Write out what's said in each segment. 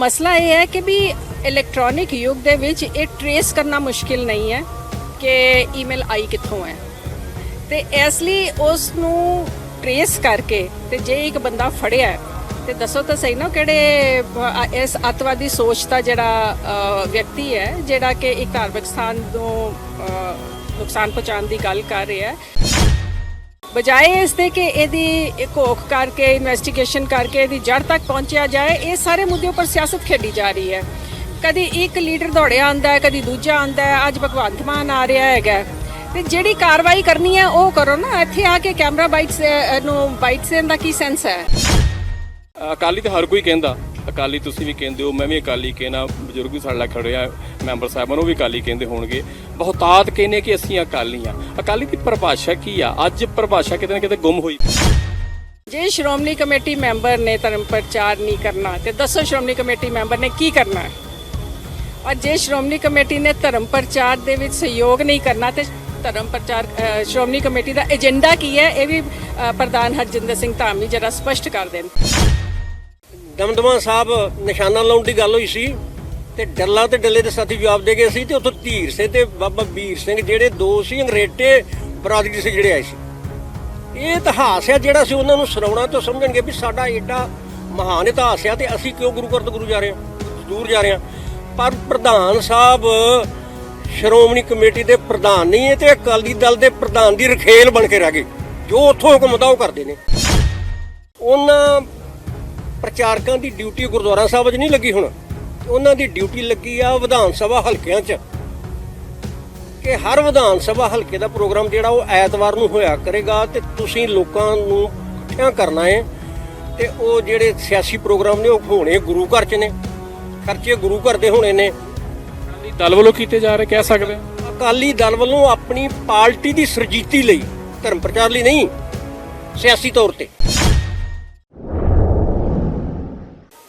ਮਸਲਾ ਇਹ ਹੈ ਕਿ ਵੀ ਇਲੈਕਟ੍ਰੋਨਿਕ ਯੁੱਗ ਦੇ ਵਿੱਚ ਇਹ ਟਰੇਸ ਕਰਨਾ ਮੁਸ਼ਕਿਲ ਨਹੀਂ ਹੈ ਕਿ ਈਮੇਲ ਆਈ ਕਿੱਥੋਂ ਹੈ। ਤੇ ਇਸ ਲਈ ਉਸ ਨੂੰ ਟਰੇਸ ਕਰਕੇ ਤੇ ਜੇ ਇੱਕ ਬੰਦਾ ਫੜਿਆ ਹੈ, ਤੇ ਦੱਸੋ ਤਾਂ ਸਹੀ ਨਾ ਕਿਹੜੇ ਇਸ ਅੱਤਵਾਦੀ ਸੋਚ ਦਾ ਜਿਹੜਾ ਵਿਅਕਤੀ ਹੈ ਜਿਹੜਾ ਕਿ ਇੱਕ ਧਾਰਮਿਕ ਸਥਾਨ ਨੂੰ ਨੁਕਸਾਨ ਪਹੁੰਚਾਉਣ ਦੀ ਗੱਲ ਕਰ ਰਿਹਾ ਹੈ। ਬਜਾਏ ਇਸ ਦੇ ਕਿ ਇਹਦੀ ਘੋਖ ਕਰਕੇ ਇਨਵੈਸਟੀਗੇਸ਼ਨ ਕਰਕੇ ਇਹਦੀ ਜੜ ਤੱਕ ਪਹੁੰਚਿਆ ਜਾਏ, ਇਹ ਸਾਰੇ ਮੁੱਦੇ ਉੱਪਰ ਸਿਆਸਤ ਖੇਡੀ ਜਾ ਰਹੀ ਹੈ। ਕਦੀ ਇੱਕ ਲੀਡਰ ਦੌੜਿਆ ਆਂਦਾ ਹੈ, ਕਦੀ ਦੂਜਾ ਆਂਦਾ ਹੈ, ਅੱਜ ਭਗਵੰਤ ਮਾਨ ਆ ਰਿਹਾ ਹੈਗਾ ਤੇ ਜਿਹੜੀ ਕਾਰਵਾਈ ਕਰਨੀ ਹੈ, ਉਹ ਕਰੋ ਨਾ। ਇੱਥੇ ਆ ਕੇ ਕੈਮਰਾ ਬਾਈਟਸ ਨੂੰ ਬਾਈਟਸ ਦੇਣ ਦਾ ਕੀ ਸੈਂਸ ਹੈ? ਅਕਾਲੀ ਤਾਂ ਹਰ ਕੋਈ ਕਹਿੰਦਾ। ਅਕਾਲੀ ਤੁਸੀਂ ਵੀ ਕਹਿੰਦੇ ਹੋ, ਮੈਂ ਵੀ ਅਕਾਲੀ ਕਹਿਣਾ ਬਜ਼ੁਰਗ ਵੀ ਸਾਡੇ ਨਾਲ ਖੜੇ ਆ, ਮੈਂਬਰ ਸਾਹਿਬਾਨ ਉਹ ਵੀ ਅਕਾਲੀ ਕਹਿੰਦੇ ਹੋਣਗੇ। ਬਹੁਤਾਤ ਕਹਿੰਦੇ ਕਿ ਅਸੀਂ ਅਕਾਲੀ ਆ। ਅਕਾਲੀ ਦੀ ਪਰਿਭਾਸ਼ਾ ਕੀ ਆ? ਅੱਜ ਪਰਿਭਾਸ਼ਾ ਕਿਤੇ ਨਾ ਕਿਤੇ ਗੁੰਮ ਹੋਈ। ਜੇ ਸ਼੍ਰੋਮਣੀ ਕਮੇਟੀ ਮੈਂਬਰ ਨੇ ਧਰਮ ਪ੍ਰਚਾਰ ਨਹੀਂ ਕਰਨਾ, ਤੇ ਦੱਸੋ ਸ਼੍ਰੋਮਣੀ ਕਮੇਟੀ ਮੈਂਬਰ ਨੇ ਕੀ ਕਰਨਾ? ਹੈ ਔਰ ਜੇ ਸ਼੍ਰੋਮਣੀ ਕਮੇਟੀ ਨੇ ਧਰਮ ਪ੍ਰਚਾਰ ਦੇ ਵਿੱਚ ਸਹਿਯੋਗ ਨਹੀਂ ਕਰਨਾ, ਤੇ ਧਰਮ ਪ੍ਰਚਾਰ ਸ਼੍ਰੋਮਣੀ ਕਮੇਟੀ ਦਾ ਏਜੰਡਾ ਕੀ ਹੈ? ਇਹ ਵੀ ਪ੍ਰਧਾਨ ਹਰਜਿੰਦਰ ਸਿੰਘ ਧਾਮੀ ਜਰਾ ਸਪਸ਼ਟ ਕਰ ਦੇਣ। ਦਮਦਮਾ ਸਾਹਿਬ ਨਿਸ਼ਾਨਾ ਲਾਉਣ ਦੀ ਗੱਲ ਹੋਈ ਸੀ ਤੇ ਡੱਲਾ ਤੇ ਡੱਲੇ ਦੇ ਸਾਥੀ ਜਵਾਬ ਦੇ ਗਏ ਸੀ ਤੇ ਉੱਥੋਂ ਧੀਰ ਸੇ ਤੇ ਬਾਬਾ ਵੀਰ ਸਿੰਘ ਜਿਹੜੇ ਦੋ ਸੀ, ਅੰਗਰੇਟੇ ਬਰਾਦਰੀ ਦੇ ਜਿਹੜੇ ਆਏ ਸੀ। ਇਹ ਇਤਿਹਾਸ ਹੈ ਜਿਹੜਾ ਸੀ ਉਹਨਾਂ ਨੂੰ ਸੁਣਾਉਣਾ ਤੋਂ ਸਮਝਣਗੇ ਵੀ ਸਾਡਾ ਏਡਾ ਮਹਾਨ ਇਤਿਹਾਸ ਹੈ ਤੇ ਅਸੀਂ ਕਿਉਂ ਗੁਰੂ ਘਰ ਤੋਂ ਗੁਰੂ ਜਾ ਰਹੇ ਹਾਂ, ਦੂਰ ਜਾ ਰਹੇ ਹਾਂ। ਪਰ ਪ੍ਰਧਾਨ ਸਾਹਿਬ, ਸ਼੍ਰੋਮਣੀ ਕਮੇਟੀ ਦੇ ਪ੍ਰਧਾਨ ਨਹੀਂ ਹੈ ਤੇ ਅਕਾਲੀ ਦਲ ਦੇ ਪ੍ਰਧਾਨ ਦੀ ਰਖੇਲ ਬਣ ਕੇ ਰਹਿ ਗਏ, ਜੋ ਉੱਥੋਂ ਹੁਕਮ ਹੁੰਦਾ ਉਹ ਕਰਦੇ ਨੇ। ਉਹਨਾਂ ਪ੍ਰਚਾਰਕਾਂ ਦੀ ਡਿਊਟੀ ਗੁਰਦੁਆਰਾ ਸਾਹਿਬ 'ਚ ਨਹੀਂ ਲੱਗੀ ਹੁਣ। ਉਹਨਾਂ ਦੀ ਡਿਊਟੀ ਲੱਗੀ ਆ ਵਿਧਾਨ ਸਭਾ ਹਲਕਿਆਂ 'ਚ। ਕਿ ਹਰ ਵਿਧਾਨ ਸਭਾ ਹਲਕੇ ਦਾ ਪ੍ਰੋਗਰਾਮ ਜਿਹੜਾ ਉਹ ਐਤਵਾਰ ਨੂੰ ਹੋਇਆ ਕਰੇਗਾ ਤੇ ਤੁਸੀਂ ਲੋਕਾਂ ਨੂੰ ਇਕੱਠਿਆਂ ਕਰਨਾ ਹੈ ਤੇ ਉਹ ਜਿਹੜੇ ਸਿਆਸੀ ਪ੍ਰੋਗਰਾਮ ਨੇ ਉਹ ਹੋਣੇ ਗੁਰੂ ਘਰ 'ਚ ਨੇ। ਖਰਚੇ ਗੁਰੂ ਘਰ ਦੇ ਹੋਣੇ ਨੇ। ਅਕਾਲੀ ਦਲ ਵੱਲੋਂ ਕੀਤੇ ਜਾ ਰਹੇ ਕਹਿ ਸਕਦੇ ਹਾਂ? ਅਕਾਲੀ ਦਲ ਵੱਲੋਂ ਆਪਣੀ ਪਾਰਟੀ ਦੀ ਸਰਜੀਤੀ ਲਈ ਧਰਮ ਪ੍ਰਚਾਰ ਲਈ ਨਹੀਂ ਸਿਆਸੀ ਤੌਰ ਤੇ।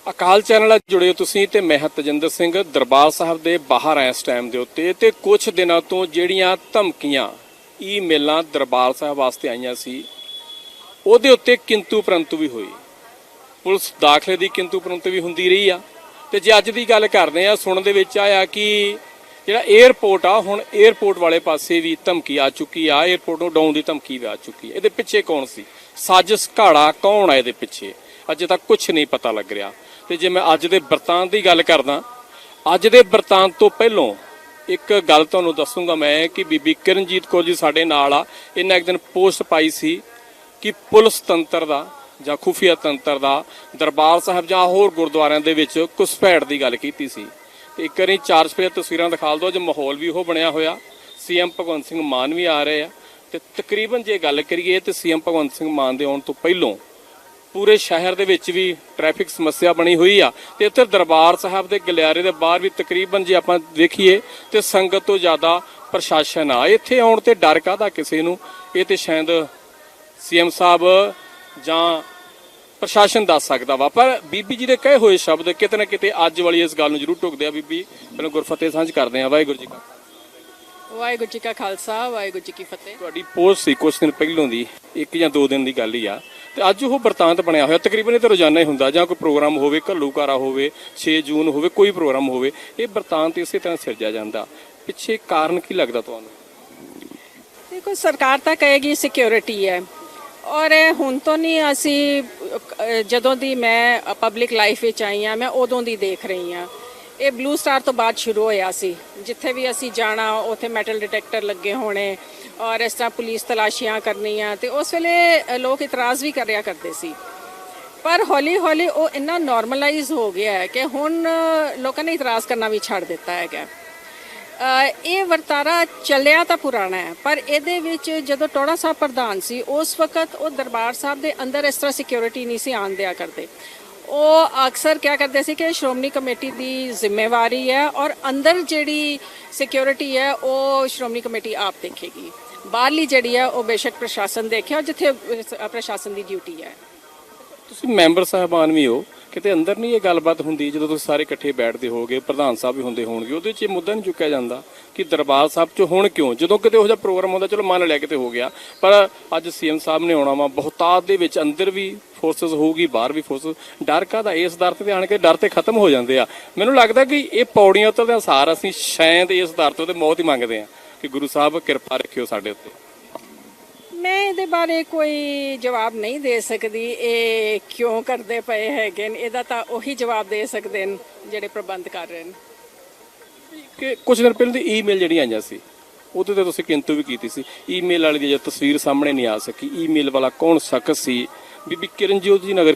ਅਕਾਲ ਚੈਨਲ ਨਾਲ ਜੁੜੇ ਹੋ ਤੁਸੀਂ ਤੇ ਮੈਂ ਹਾਂ ਸਿੰਘ। ਦਰਬਾਰ ਸਾਹਿਬ ਦੇ ਬਾਹਰ ਆਇਆ ਇਸ ਟਾਈਮ ਦੇ ਉੱਤੇ ਤੇ ਕੁਝ ਦਿਨਾਂ ਤੋਂ ਜਿਹੜੀਆਂ ਧਮਕੀਆਂ ਈਮੇਲਾਂ ਦਰਬਾਰ ਸਾਹਿਬ ਵਾਸਤੇ ਆਈਆਂ ਸੀ, ਉਹਦੇ ਉੱਤੇ ਕਿੰਤੂ ਪਰੰਤੂ ਵੀ ਹੋਈ। ਪੁਲਿਸ ਦਾਖਲੇ ਦੀ ਕਿੰਤੂ ਪਰੰਤੂ ਵੀ ਹੁੰਦੀ ਰਹੀ ਆ। ਤੇ ਜੇ ਅੱਜ ਦੀ ਗੱਲ ਕਰਦੇ ਆ ਸੁਣਨ ਦੇ ਵਿੱਚ ਆਇਆ ਕਿ ਜਿਹੜਾ 에어ਪੋਰਟ ਆ, ਹੁਣ 에어ਪੋਰਟ ਵਾਲੇ ਪਾਸੇ ਵੀ ਧਮਕੀ ਆ ਚੁੱਕੀ ਆ 에어ਪੋਰਟ ਨੂੰ ਡਾਊਨ ਦੀ ਧਮਕੀ ਵੀ ਆ ਚੁੱਕੀ ਇਹਦੇ ਪਿੱਛੇ ਕੌਣ ਸੀ? ਸਾਜ਼ਿਸ਼ ਘਾੜਾ ਕੌਣ ਆ ਇਹਦੇ ਪਿੱਛੇ? ਅਜੇ ਤੱਕ ਕੁਝ ਨਹੀਂ ਪਤਾ ਲੱਗ ਰਿਹਾ। ਤੇ ਜੇ ਮੈਂ ਅੱਜ ਦੇ ਬਰਤਾਂਤ ਦੀ ਗੱਲ ਕਰਦਾ, ਅੱਜ ਦੇ ਬਰਤਾਂਤ ਤੋਂ ਪਹਿਲਾਂ ਇੱਕ ਗੱਲ ਤੁਹਾਨੂੰ ਦੱਸੂਗਾ ਮੈਂ ਕਿ ਬੀਬੀ ਕਿਰਨਜੀਤ ਕੌਰ ਜੀ ਸਾਡੇ ਨਾਲ ਆ। ਇਹਨਾਂ ਇੱਕ ਦਿਨ ਪੋਸਟ ਪਾਈ ਸੀ ਕਿ ਪੁਲਿਸ ਤੰਤਰ ਦਾ ਜਾਂ ਖੁਫੀਆ ਤੰਤਰ ਦਾ ਦਰਬਾਰ ਸਾਹਿਬ ਜਾਂ ਹੋਰ ਗੁਰਦੁਆਰਿਆਂ ਦੇ ਵਿੱਚ ਘੁਸਪੈਠ ਦੀ ਗੱਲ ਕੀਤੀ ਸੀ। ਤੇ ਇੱਕ ਵਾਰੀ ਚਾਰ ਸਪੇਰ ਤਸਵੀਰਾਂ ਦਿਖਾ ਦਿਓ, ਅੱਜ ਮਾਹੌਲ ਵੀ ਉਹ ਬਣਿਆ ਹੋਇਆ। ਸੀਐਮ ਭਗਵੰਤ ਸਿੰਘ ਮਾਨ ਵੀ ਆ ਰਹੇ ਆ। ਤੇ ਤਕਰੀਬਨ ਜੇ ਗੱਲ ਕਰੀਏ ਤੇ ਸੀਐਮ ਭਗਵੰਤ ਸਿੰਘ ਮਾਨ ਦੇ ਆਉਣ ਤੋਂ ਪਹਿਲਾਂ ਪੂਰੇ ਸ਼ਹਿਰ ਦੇ ਵਿੱਚ ਵੀ ਟ੍ਰੈਫਿਕ ਸਮੱਸਿਆ ਬਣੀ ਹੋਈ ਆ ਤੇ ਇੱਥੇ ਦਰਬਾਰ ਸਾਹਿਬ ਦੇ ਗਲਿਆਰੇ ਦੇ ਬਾਹਰ ਵੀ ਤਕਰੀਬਨ ਜੇ ਆਪਾਂ ਦੇਖੀਏ ਤੇ ਸੰਗਤ ਤੋਂ ਜ਼ਿਆਦਾ ਪ੍ਰਸ਼ਾਸਨ ਆ। ਇੱਥੇ ਆਉਣ ਤੇ ਡਰ ਕਾਹਦਾ ਕਿਸੇ ਨੂੰ? ਇਹ ਤੇ ਸ਼ਾਇਦ ਸੀਐਮ ਸਾਹਿਬ ਜਾਂ ਪ੍ਰਸ਼ਾਸਨ ਦੱਸ ਸਕਦਾ ਵਾ। ਪਰ ਬੀਬੀ ਜੀ ਦੇ ਕਹੇ ਹੋਏ ਸ਼ਬਦ ਕਿਤੇ ਨਾ ਕਿਤੇ ਅੱਜ ਵਾਲੀ ਇਸ ਗੱਲ ਨੂੰ ਜ਼ਰੂਰ ਟੁਕਦੇ ਆ ਬੀਬੀ। ਪਹਿਲਾਂ ਗੁਰਫਤਿਹ ਸਾਂਝ ਕਰਦੇ ਆ। ਵਾਹਿਗੁਰੂ ਜੀ ਕਾ ਵਾਹਿਗੁਰੂ ਜੀ ਕਾ ਖਾਲਸਾ ਵਾਹਿਗੁਰੂ ਜੀ ਕੀ ਫਤਿਹ। ਤੁਹਾਡੀ ਪੋਸਟ ਸੀ ਕੁਝ ਦਿਨ ਪਹਿਲਾਂ ਦੀ ਇੱਕ ਜਾਂ ਦੋ ਦਿਨ ਦੀ ਗੱਲ ਹੀ ਆ। ਤੇ ਅੱਜ ਉਹ ਵਰਤਾਂਤ ਬਣਿਆ ਹੋਇਆ। ਤਕਰੀਬਨ ਇਹ ਤਾਂ ਰੋਜ਼ਾਨਾ ਹੀ ਹੁੰਦਾ, ਜਾਂ ਕੋਈ ਪ੍ਰੋਗਰਾਮ ਹੋਵੇ ਘੱਲੂਕਾਰਾ ਹੋਵੇ 6 ਜੂਨ ਹੋਵੇ, ਕੋਈ ਪ੍ਰੋਗਰਾਮ ਹੋਵੇ, ਇਹ ਵਰਤਾਂਤ ਇਸੇ ਤਰ੍ਹਾਂ ਸਿਰਜਿਆ ਜਾਂਦਾ। ਪਿੱਛੇ ਕਾਰਨ ਕੀ ਲੱਗਦਾ ਤੁਹਾਨੂੰ? ਦੇਖੋ, ਸਰਕਾਰ ਤਾਂ ਕਹੇਗੀ ਸਿਕਿਉਰਿਟੀ ਹੈ। ਔਰ ਇਹ ਹੁਣ ਤੋਂ ਨਹੀਂ ਅਸੀਂ ਜਦੋਂ ਦੀ ਮੈਂ ਪਬਲਿਕ ਲਾਈਫ ਵਿੱਚ ਆਈ ਹਾਂ, ਮੈਂ ਉਦੋਂ ਦੀ ਦੇਖ ਰਹੀ ਹਾਂ। ਇਹ ਬਲੂ ਸਟਾਰ ਤੋਂ ਬਾਅਦ ਸ਼ੁਰੂ ਹੋਇਆ ਸੀ। ਜਿੱਥੇ ਵੀ ਅਸੀਂ ਜਾਣਾ, ਉੱਥੇ ਮੈਟਲ ਡਿਟੈਕਟਰ ਲੱਗੇ ਹੋਣੇ ਔਰ ਇਸ ਤਰ੍ਹਾਂ ਪੁਲਿਸ ਤਲਾਸ਼ੀਆਂ ਕਰਨੀਆਂ ਤੇ ਉਸ ਵੇਲੇ ਲੋਕ ਇਤਰਾਜ਼ ਵੀ ਕਰਿਆ ਕਰਦੇ ਸੀ। ਪਰ ਹੌਲੀ ਹੌਲੀ ਉਹ ਇੰਨਾ ਨਾਰਮਲਾਈਜ਼ ਹੋ ਗਿਆ ਹੈ ਕਿ ਹੁਣ ਲੋਕਾਂ ਨੇ ਇਤਰਾਜ਼ ਕਰਨਾ ਵੀ ਛੱਡ ਦਿੱਤਾ ਹੈਗਾ। ਇਹ ਵਰਤਾਰਾ ਚੱਲਿਆ ਤਾਂ ਪੁਰਾਣਾ ਹੈ, ਪਰ ਇਹਦੇ ਵਿੱਚ ਜਦੋਂ ਟੋੜਾ ਸਾਹਿਬ ਪ੍ਰਧਾਨ ਸੀ, ਉਸ ਵਕਤ ਉਹ ਦਰਬਾਰ ਸਾਹਿਬ ਦੇ ਅੰਦਰ ਇਸ ਤਰ੍ਹਾਂ ਸਿਕਿਉਰਿਟੀ ਨਹੀਂ ਸੀ ਆਉਣ ਦਿਆ ਕਰਦੇ। ਉਹ ਅਕਸਰ ਕਿਆ ਕਰਦੇ ਸੀ ਕਿ ਸ਼੍ਰੋਮਣੀ ਕਮੇਟੀ ਦੀ ਜ਼ਿੰਮੇਵਾਰੀ ਹੈ ਔਰ ਅੰਦਰ ਜਿਹੜੀ ਸਿਕਿਉਰਿਟੀ ਹੈ, ਉਹ ਸ਼੍ਰੋਮਣੀ ਕਮੇਟੀ ਆਪ ਦੇਖੇਗੀ। ਬਾਹਰਲੀ ਜਿਹੜੀ ਹੈ, ਉਹ ਬੇਸ਼ੱਕ ਪ੍ਰਸ਼ਾਸਨ ਦੇਖੇ ਔਰ ਜਿੱਥੇ ਪ੍ਰਸ਼ਾਸਨ ਦੀ ਡਿਊਟੀ ਹੈ। ਤੁਸੀਂ ਮੈਂਬਰ ਸਾਹਿਬਾਨ ਵੀ ਹੋ, ਕਿਤੇ ਅੰਦਰ ਨਹੀਂ ਇਹ ਗੱਲਬਾਤ ਹੁੰਦੀ ਜਦੋਂ ਤੁਸੀਂ ਸਾਰੇ ਇਕੱਠੇ ਬੈਠਦੇ ਹੋਗੇ ਪ੍ਰਧਾਨ ਸਾਹਿਬ ਵੀ ਹੁੰਦੇ ਹੋਣਗੇ, ਉਹਦੇ 'ਚ ਇਹ ਮੁੱਦਾ ਨਹੀਂ ਚੁੱਕਿਆ ਜਾਂਦਾ ਕਿ ਦਰਬਾਰ ਸਾਹਿਬ 'ਚ ਹੁਣ ਕਿਉਂ? ਜਦੋਂ ਕਿਤੇ ਉਹ ਜਿਹਾ ਪ੍ਰੋਗਰਾਮ ਹੁੰਦਾ ਚਲੋ ਮੰਨ ਲਿਆ ਕਿਤੇ ਹੋ ਗਿਆ, ਪਰ ਅੱਜ ਸੀਐਮ ਸਾਹਿਬ ਨੇ ਆਉਣਾ ਵਾ, ਬਹੁਤਾਤ ਦੇ ਵਿੱਚ ਅੰਦਰ ਵੀ ਫੋਰਸਸ ਹੋਊਗੀ ਬਾਹਰ ਵੀ ਫੋਰਸ ਡਰ ਕਾਹਦਾ? ਇਸ ਦਰ ਤੇ ਆਣ ਕੇ ਡਰ ਤੇ ਖਤਮ ਹੋ ਜਾਂਦੇ ਆ। ਮੈਨੂੰ ਲੱਗਦਾ ਕਿ ਇਹ ਪੌੜੀਆਂ ਉਤਰਦੇ ਅਨਸਾਰ ਅਸੀਂ ਸ਼ਾਇਦ ਇਸ ਦਰ ਤੋਂ ਤੇ ਮੌਤ ਹੀ ਮੰਗਦੇ ਆ ਕਿ ਗੁਰੂ ਸਾਹਿਬ ਕਿਰਪਾ ਰੱਖਿਓ ਸਾਡੇ ਉੱਤੇ। ਮੈਂ ਇਹਦੇ ਬਾਰੇ ਕੋਈ ਜਵਾਬ ਨਹੀਂ ਦੇ ਸਕਦੀ। ਇਹ ਕਿਉਂ ਕਰਦੇ ਪਏ ਹੈਗੇ ਨੇ? ਇਹਦਾ ਤਾਂ ਉਹੀ ਜਵਾਬ ਦੇ ਸਕਦੇ ਨੇ ਜਿਹੜੇ ਪ੍ਰਬੰਧ ਕਰ ਰਹੇ ਨੇ। ਕਿ ਕੁਝ ਦਿਨ ਪਹਿਲਾਂ ਦੀ ਈਮੇਲ ਜਿਹੜੀਆਂ ਆਈਆਂ ਸੀ ਉਹਦੇ ਤੇ ਤੁਸੀਂ ਕਿੰਤੂ ਵੀ ਕੀਤੀ ਸੀ। ਈਮੇਲ ਵਾਲੀ ਦੀ ਜੇ ਤਸਵੀਰ ਸਾਹਮਣੇ ਨਹੀਂ ਆ ਸਕੀ। ਈਮੇਲ ਵਾਲਾ ਕੌਣ ਸ਼ਖਸ ਸੀ? ਬੀਬੀ ਕਿਰਨਜੋਤ ਜੀ ਨਗਰ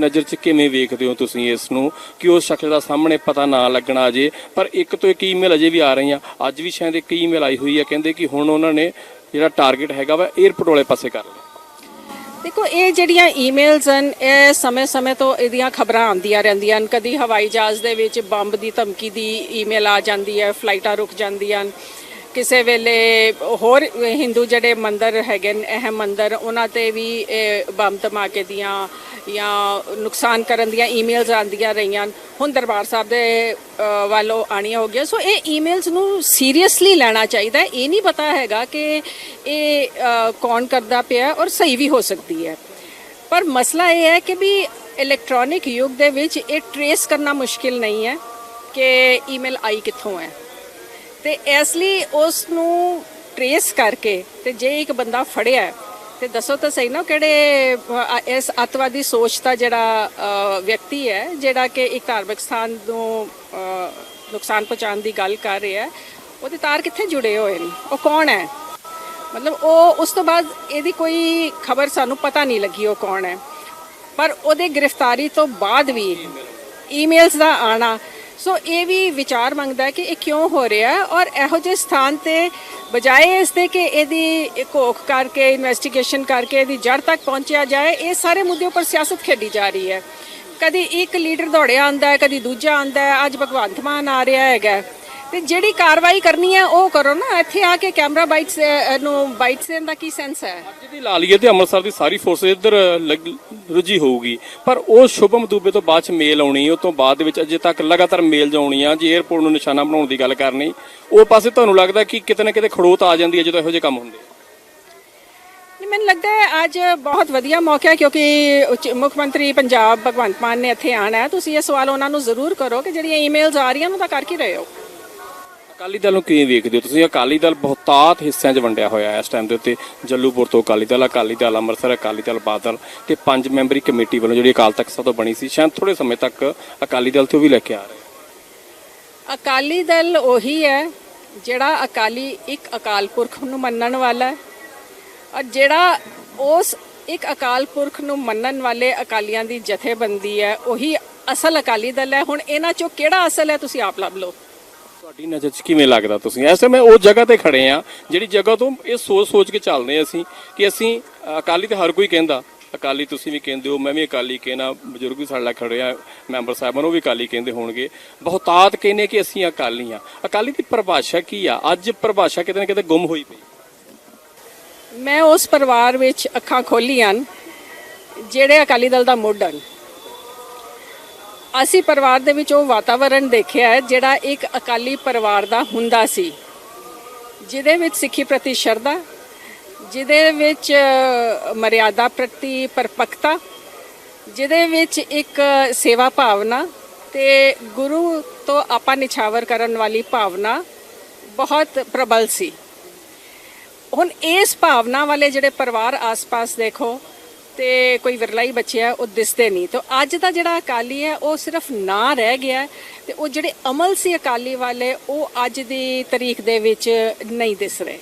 ਨਜ਼ਰ 'ਚ ਕਿਵੇਂ ਵੇਖਦੇ ਹੋ ਤੁਸੀਂ ਇਸ ਨੂੰ? ਕਿ ਉਸ ਸ਼ਖਸ ਦਾ ਸਾਹਮਣੇ ਪਤਾ ਨਾ ਲੱਗਣਾ ਅਜੇ ਪਰ ਇੱਕ ਤੋਂ ਇੱਕ ਈਮੇਲ ਅਜੇ ਵੀ ਆ ਰਹੀਆਂ। ਅੱਜ ਵੀ ਸ਼ਾਇਦ ਇੱਕ ਈਮੇਲ ਆਈ ਹੋਈ ਹੈ। ਕਹਿੰਦੇ ਕਿ ਹੁਣ ਉਹਨਾਂ ਨੇ ਜਿਹੜਾ ਟਾਰਗੇਟ ਹੈਗਾ ਵਾ 에어ਪੋਰਟ ਵਾਲੇ ਪਾਸੇ ਕਰ ਲਿਆ। ਦੇਖੋ, ਇਹ ਜਿਹੜੀਆਂ ਈਮੇਲਸ ਹਨ, ਇਹ ਸਮੇਂ-ਸਮੇਂ ਤੋਂ ਇਹਦੀਆਂ ਖਬਰਾਂ ਆਉਂਦੀਆਂ ਰਹਿੰਦੀਆਂ ਹਨ। ਕਦੀ ਹਵਾਈ ਜਹਾਜ਼ ਦੇ ਵਿੱਚ ਬੰਬ ਦੀ ਧਮਕੀ ਦੀ ਈਮੇਲ ਆ ਜਾਂਦੀ ਹੈ ਫਲਾਈਟਾਂ ਰੁਕ ਜਾਂਦੀਆਂ ਹਨ। ਕਿਸੇ ਵੇਲੇ ਹੋਰ ਹਿੰਦੂ ਜਿਹੜੇ ਮੰਦਰ ਹੈਗੇ ਨੇ, ਅਹਿਮ ਮੰਦਰ, ਉਹਨਾਂ ਤੇ ਵੀ ਇਹ ਬੰਬ ਧਮਾਕੇ ਦੀਆਂ ਜਾਂ ਨੁਕਸਾਨ ਕਰਨ ਦੀਆਂ ਈਮੇਲਸ ਆਉਂਦੀਆਂ ਰਹੀਆਂ। ਹਨ। ਹੁਣ ਦਰਬਾਰ ਸਾਹਿਬ ਦੇ ਵੱਲੋਂ ਆਣੀਆਂ ਹੋ ਗਿਆ ਸੋ ਇਹ ਈਮੇਲਸ ਨੂੰ ਸੀਰੀਅਸਲੀ ਲੈਣਾ ਚਾਹੀਦਾ ਇਹ ਨਹੀਂ ਪਤਾ ਹੈਗਾ ਕਿ ਇਹ ਕੌਣ ਕਰਦਾ ਪਿਆ ਔਰ ਸਹੀ ਵੀ ਹੋ ਸਕਦੀ ਹੈ। ਪਰ ਮਸਲਾ ਇਹ ਹੈ ਕਿ ਵੀ ਇਲੈਕਟ੍ਰੋਨਿਕ ਯੁੱਗ ਦੇ ਵਿੱਚ ਇਹ ਟਰੇਸ ਕਰਨਾ ਮੁਸ਼ਕਿਲ ਨਹੀਂ ਹੈ ਕਿ ਈਮੇਲ ਆਈ ਕਿੱਥੋਂ ਹੈ। ਤੇ ਇਸ ਲਈ ਉਸ ਨੂੰ ਟਰੇਸ ਕਰਕੇ ਤੇ ਜੇ ਇੱਕ ਬੰਦਾ ਫੜਿਆ ਹੈ, ਤੇ ਦੱਸੋ ਤਾਂ ਸਹੀ ਨਾ ਕਿਹੜੇ ਇਸ ਅੱਤਵਾਦੀ ਸੋਚ ਦਾ ਜਿਹੜਾ ਵਿਅਕਤੀ ਹੈ ਜਿਹੜਾ ਕਿ ਇੱਕ ਧਾਰਮਿਕ ਸਥਾਨ ਨੂੰ ਨੁਕਸਾਨ ਪਹੁੰਚਾਉਣ ਦੀ ਗੱਲ ਕਰ ਰਿਹਾ ਹੈ ਉਹਦੇ ਤਾਰ ਕਿੱਥੇ ਜੁੜੇ ਹੋਏ ਨੇ? ਉਹ ਕੌਣ ਹੈ? ਮਤਲਬ ਉਹ ਉਸ ਤੋਂ ਬਾਅਦ ਇਹਦੀ ਕੋਈ ਖਬਰ ਸਾਨੂੰ ਪਤਾ ਨਹੀਂ ਲੱਗੀ ਉਹ ਕੌਣ ਹੈ। ਪਰ ਉਹਦੇ ਗ੍ਰਿਫਤਾਰੀ ਤੋਂ ਬਾਅਦ ਵੀ ਈਮੇਲਸ ਦਾ ਆਣਾ ਸੋ ਇਹ ਵੀ ਵਿਚਾਰ ਮੰਗਦਾ ਕਿ ਇਹ ਕਿਉਂ ਹੋ ਰਿਹਾ ਔਰ ਇਹੋ ਜਿਹੇ ਸਥਾਨ ਤੇ ਬਜਾਏ ਇਸ ਦੇ ਕਿ ਇਹਦੀ ਘੋਖ ਕਰਕੇ ਇਨਵੈਸਟੀਗੇਸ਼ਨ ਕਰਕੇ ਇਹਦੀ ਜੜ ਤੱਕ ਪਹੁੰਚਿਆ ਜਾਏ, ਇਹ ਸਾਰੇ ਮੁੱਦੇ ਉੱਪਰ ਸਿਆਸਤ ਖੇਡੀ ਜਾ ਰਹੀ ਹੈ। ਕਦੀ ਇੱਕ ਲੀਡਰ ਦੌੜਿਆ ਆਂਦਾ ਹੈ, ਕਦੀ ਦੂਜਾ ਆਂਦਾ ਹੈ, ਅੱਜ ਭਗਵੰਤ ਮਾਨ ਆ ਰਿਹਾ ਹੈਗਾ ਤੇ ਜਿਹੜੀ ਕਾਰਵਾਈ ਕਰਨੀ ਹੈ ਉਹ ਕਰੋ ਨਾ। ਇੱਥੇ ਆ ਕੇ ਕੈਮਰਾ ਬਾਈਟਸ ਨੂੰ ਬਾਈਟਸ ਦਾ ਕੀ ਸੈਂਸ ਹੈ? ਅੱਜ ਦੀ ਲਾ ਲਈਏ ਤੇ ਅੰਮ੍ਰਿਤਸਰ ਦੀ ਸਾਰੀ ਫੋਰਸ ਇੱਧਰ ਰੁੱਝੀ ਹੋਊਗੀ। ਪਰ ਉਹ ਸ਼ੁਭਮ ਦੂਬੇ ਤੋਂ ਬਾਅਦ ਚ ਮੇਲ ਆਉਣੀ ਉਹ ਤੋਂ ਬਾਅਦ ਵਿੱਚ ਅਜੇ ਤੱਕ ਲਗਾਤਾਰ ਮੇਲ ਜਾਉਣੀ ਆ ਜੇ 에어ਪੋਰਟ ਨੂੰ ਨਿਸ਼ਾਨਾ ਬਣਾਉਣ ਦੀ ਗੱਲ ਕਰਨੀ। ਉਹ ਪਾਸੇ ਤੁਹਾਨੂੰ ਲੱਗਦਾ ਕਿ ਕਿਤੇ ਨਾ ਕਿਤੇ ਖੜੋਤ ਆ ਜਾਂਦੀ ਹੈ ਜਦੋਂ ਇਹੋ ਜਿਹੇ ਕੰਮ ਹੁੰਦੇ ਆ? ਮੈਨੂੰ ਲੱਗਦਾ ਹੈ ਅੱਜ ਬਹੁਤ ਵਧੀਆ ਮੌਕਾ ਹੈ ਕਿਉਂਕਿ ਮੁੱਖ ਮੰਤਰੀ ਪੰਜਾਬ ਭਗਵੰਤ ਮਾਨ ਨੇ ਇੱਥੇ ਆਣਾ ਹੈ। ਤੁਸੀਂ ਇਹ ਸਵਾਲ ਉਹਨਾਂ ਨੂੰ ਜ਼ਰੂਰ ਕਰੋ ਕਿ ਜਿਹੜੀਆਂ ਈਮੇਲਸ ਆ ਰਹੀਆਂ ਉਹਨਾਂ ਦਾ ਕਰ ਕੀ ਰਹੇ ਹੋ। ਅਕਾਲੀ ਦਲ ਨੂੰ ਕਿਵੇਂ ਵੇਖਦੇ ਹੋ? ਤੁਸੀਂ ਅਕਾਲੀ ਦਲ ਬਹੁਤਾਤ ਹਿੱਸਿਆਂ 'ਚ ਵੰਡਿਆ ਹੋਇਆ ਹੈ ਇਸ ਟਾਈਮ ਦੇ ਉੱਤੇ। ਜੱਲੂਪੁਰ ਤੋਂ ਅਕਾਲੀ ਦਲ ਅਕਾਲੀ ਦਲ, ਅੰਮ੍ਰਿਤਸਰ, ਅਕਾਲੀ ਦਲ, ਬਾਦਲ ਤੇ ਪੰਜ ਮੈਂਬਰੀ ਕਮੇਟੀ ਵੱਲੋਂ ਜਿਹੜੀ ਅਕਾਲ ਤਖਤ ਸਾਹਿਬ ਤੋਂ ਬਣੀ ਸੀ, ਸ਼ਾਇਦ ਥੋੜੇ ਸਮੇਂ ਤੱਕ ਅਕਾਲੀ ਦਲ ਤੋਂ ਵੀ ਲੈ ਕੇ ਆ ਰਹੇ ਅਕਾਲੀ ਦਲ ਉਹੀ ਹੈ ਜਿਹੜਾ ਅਕਾਲੀ ਇੱਕ ਅਕਾਲ ਪੁਰਖ ਨੂੰ ਮੰਨਣ ਵਾਲਾ ਹੈ ਔਰ ਜਿਹੜਾ ਉਸ ਇੱਕ ਅਕਾਲ ਪੁਰਖ ਨੂੰ ਮੰਨਣ ਵਾਲੇ ਅਕਾਲੀਆਂ ਦੀ ਜਥੇਬੰਦੀ ਹੈ, ਉਹੀ ਅਸਲ ਅਕਾਲੀ ਦਲ ਹੈ। ਹੁਣ ਇਹਨਾਂ ਚੋਂ ਕਿਹੜਾ ਅਸਲ ਹੈ? ਤੁਸੀਂ ਆਪ ਲੱਭ ਲਓ। ਤੁਹਾਡੀ ਨਜ਼ਰ 'ਚ ਕਿਵੇਂ ਲੱਗਦਾ ਤੁਸੀਂ? ਇਸ ਸਮੇਂ ਉਹ ਜਗ੍ਹਾ ਤੇ ਖੜੇ ਆ ਜਿਹੜੀ ਜਗ੍ਹਾ ਤੋਂ ਇਹ ਸੋਚ ਸੋਚ ਕੇ ਚੱਲਦੇ ਹਾਂ ਅਸੀਂ ਕਿ ਅਸੀਂ ਅਕਾਲੀ ਤੇ ਹਰ ਕੋਈ ਕਹਿੰਦਾ ਅਕਾਲੀ ਤੁਸੀਂ ਵੀ ਕਹਿੰਦੇ ਹੋ ਮੈਂ ਵੀ ਅਕਾਲੀ ਕਹਿਣਾ ਬਜ਼ੁਰਗ ਵੀ ਸਾਡੇ ਨਾਲ ਖੜੇ ਆ ਮੈਂਬਰ ਸਾਹਿਬਾਨ ਉਹ ਵੀ ਅਕਾਲੀ ਕਹਿੰਦੇ ਹੋਣਗੇ। ਬਹੁਤਾਤ ਕਹਿੰਦੇ ਕਿ ਅਸੀਂ ਅਕਾਲੀ ਆ ਅਕਾਲੀ ਦੀ ਪਰਿਭਾਸ਼ਾ ਕੀ ਆ? ਅੱਜ ਪਰਿਭਾਸ਼ਾ ਕਿਤੇ ਨਾ ਕਿਤੇ ਗੁੰਮ ਹੋਈ ਪਈ। ਮੈਂ ਉਸ ਪਰਿਵਾਰ ਵਿੱਚ ਅੱਖਾਂ ਖੋਲੀਆਂ ਹਨ, ਜਿਹੜੇ ਅਕਾਲੀ ਦਲ ਦਾ ਮੁੱਢ ਹਨ। ਅਸੀਂ ਪਰਿਵਾਰ ਦੇ ਵਿੱਚ ਉਹ ਵਾਤਾਵਰਣ ਦੇਖਿਆ ਹੈ ਜਿਹੜਾ ਇੱਕ ਅਕਾਲੀ ਪਰਿਵਾਰ ਦਾ ਹੁੰਦਾ ਸੀ, ਜਿਹਦੇ ਵਿੱਚ ਸਿੱਖੀ ਪ੍ਰਤੀ ਸ਼ਰਧਾ, ਜਿਹਦੇ ਵਿੱਚ ਮਰਿਆਦਾ ਪ੍ਰਤੀ ਪਰਪੱਕਤਾ, ਜਿਹਦੇ ਵਿੱਚ ਇੱਕ ਸੇਵਾ ਭਾਵਨਾ ਤੇ ਗੁਰੂ ਤੋਂ ਆਪਾਂ ਨਿਛਾਵਰ ਕਰਨ ਵਾਲੀ ਭਾਵਨਾ ਬਹੁਤ ਪ੍ਰਬਲ ਸੀ। ਹੁਣ ਇਸ ਭਾਵਨਾ ਵਾਲੇ ਜਿਹੜੇ ਪਰਿਵਾਰ ਆਸ-ਪਾਸ ਦੇਖੋ ਤੇ ਕੋਈ ਵਿਰਲਾ ਹੀ ਬਚਿਆ ਉਹ ਦਿਸਦੇ ਨਹੀਂ। ਤਾਂ ਅੱਜ ਦਾ ਜਿਹੜਾ ਅਕਾਲੀ ਹੈ, ਉਹ ਸਿਰਫ ਨਾਂ ਰਹਿ ਗਿਆ ਹੈ ਤੇ ਉਹ ਜਿਹੜੇ ਅਮਲ ਸੀ ਅਕਾਲੀ ਵਾਲੇ, ਉਹ ਅੱਜ ਦੀ ਤਾਰੀਖ ਦੇ ਵਿੱਚ ਨਹੀਂ ਦਿਸ ਰਹੇ।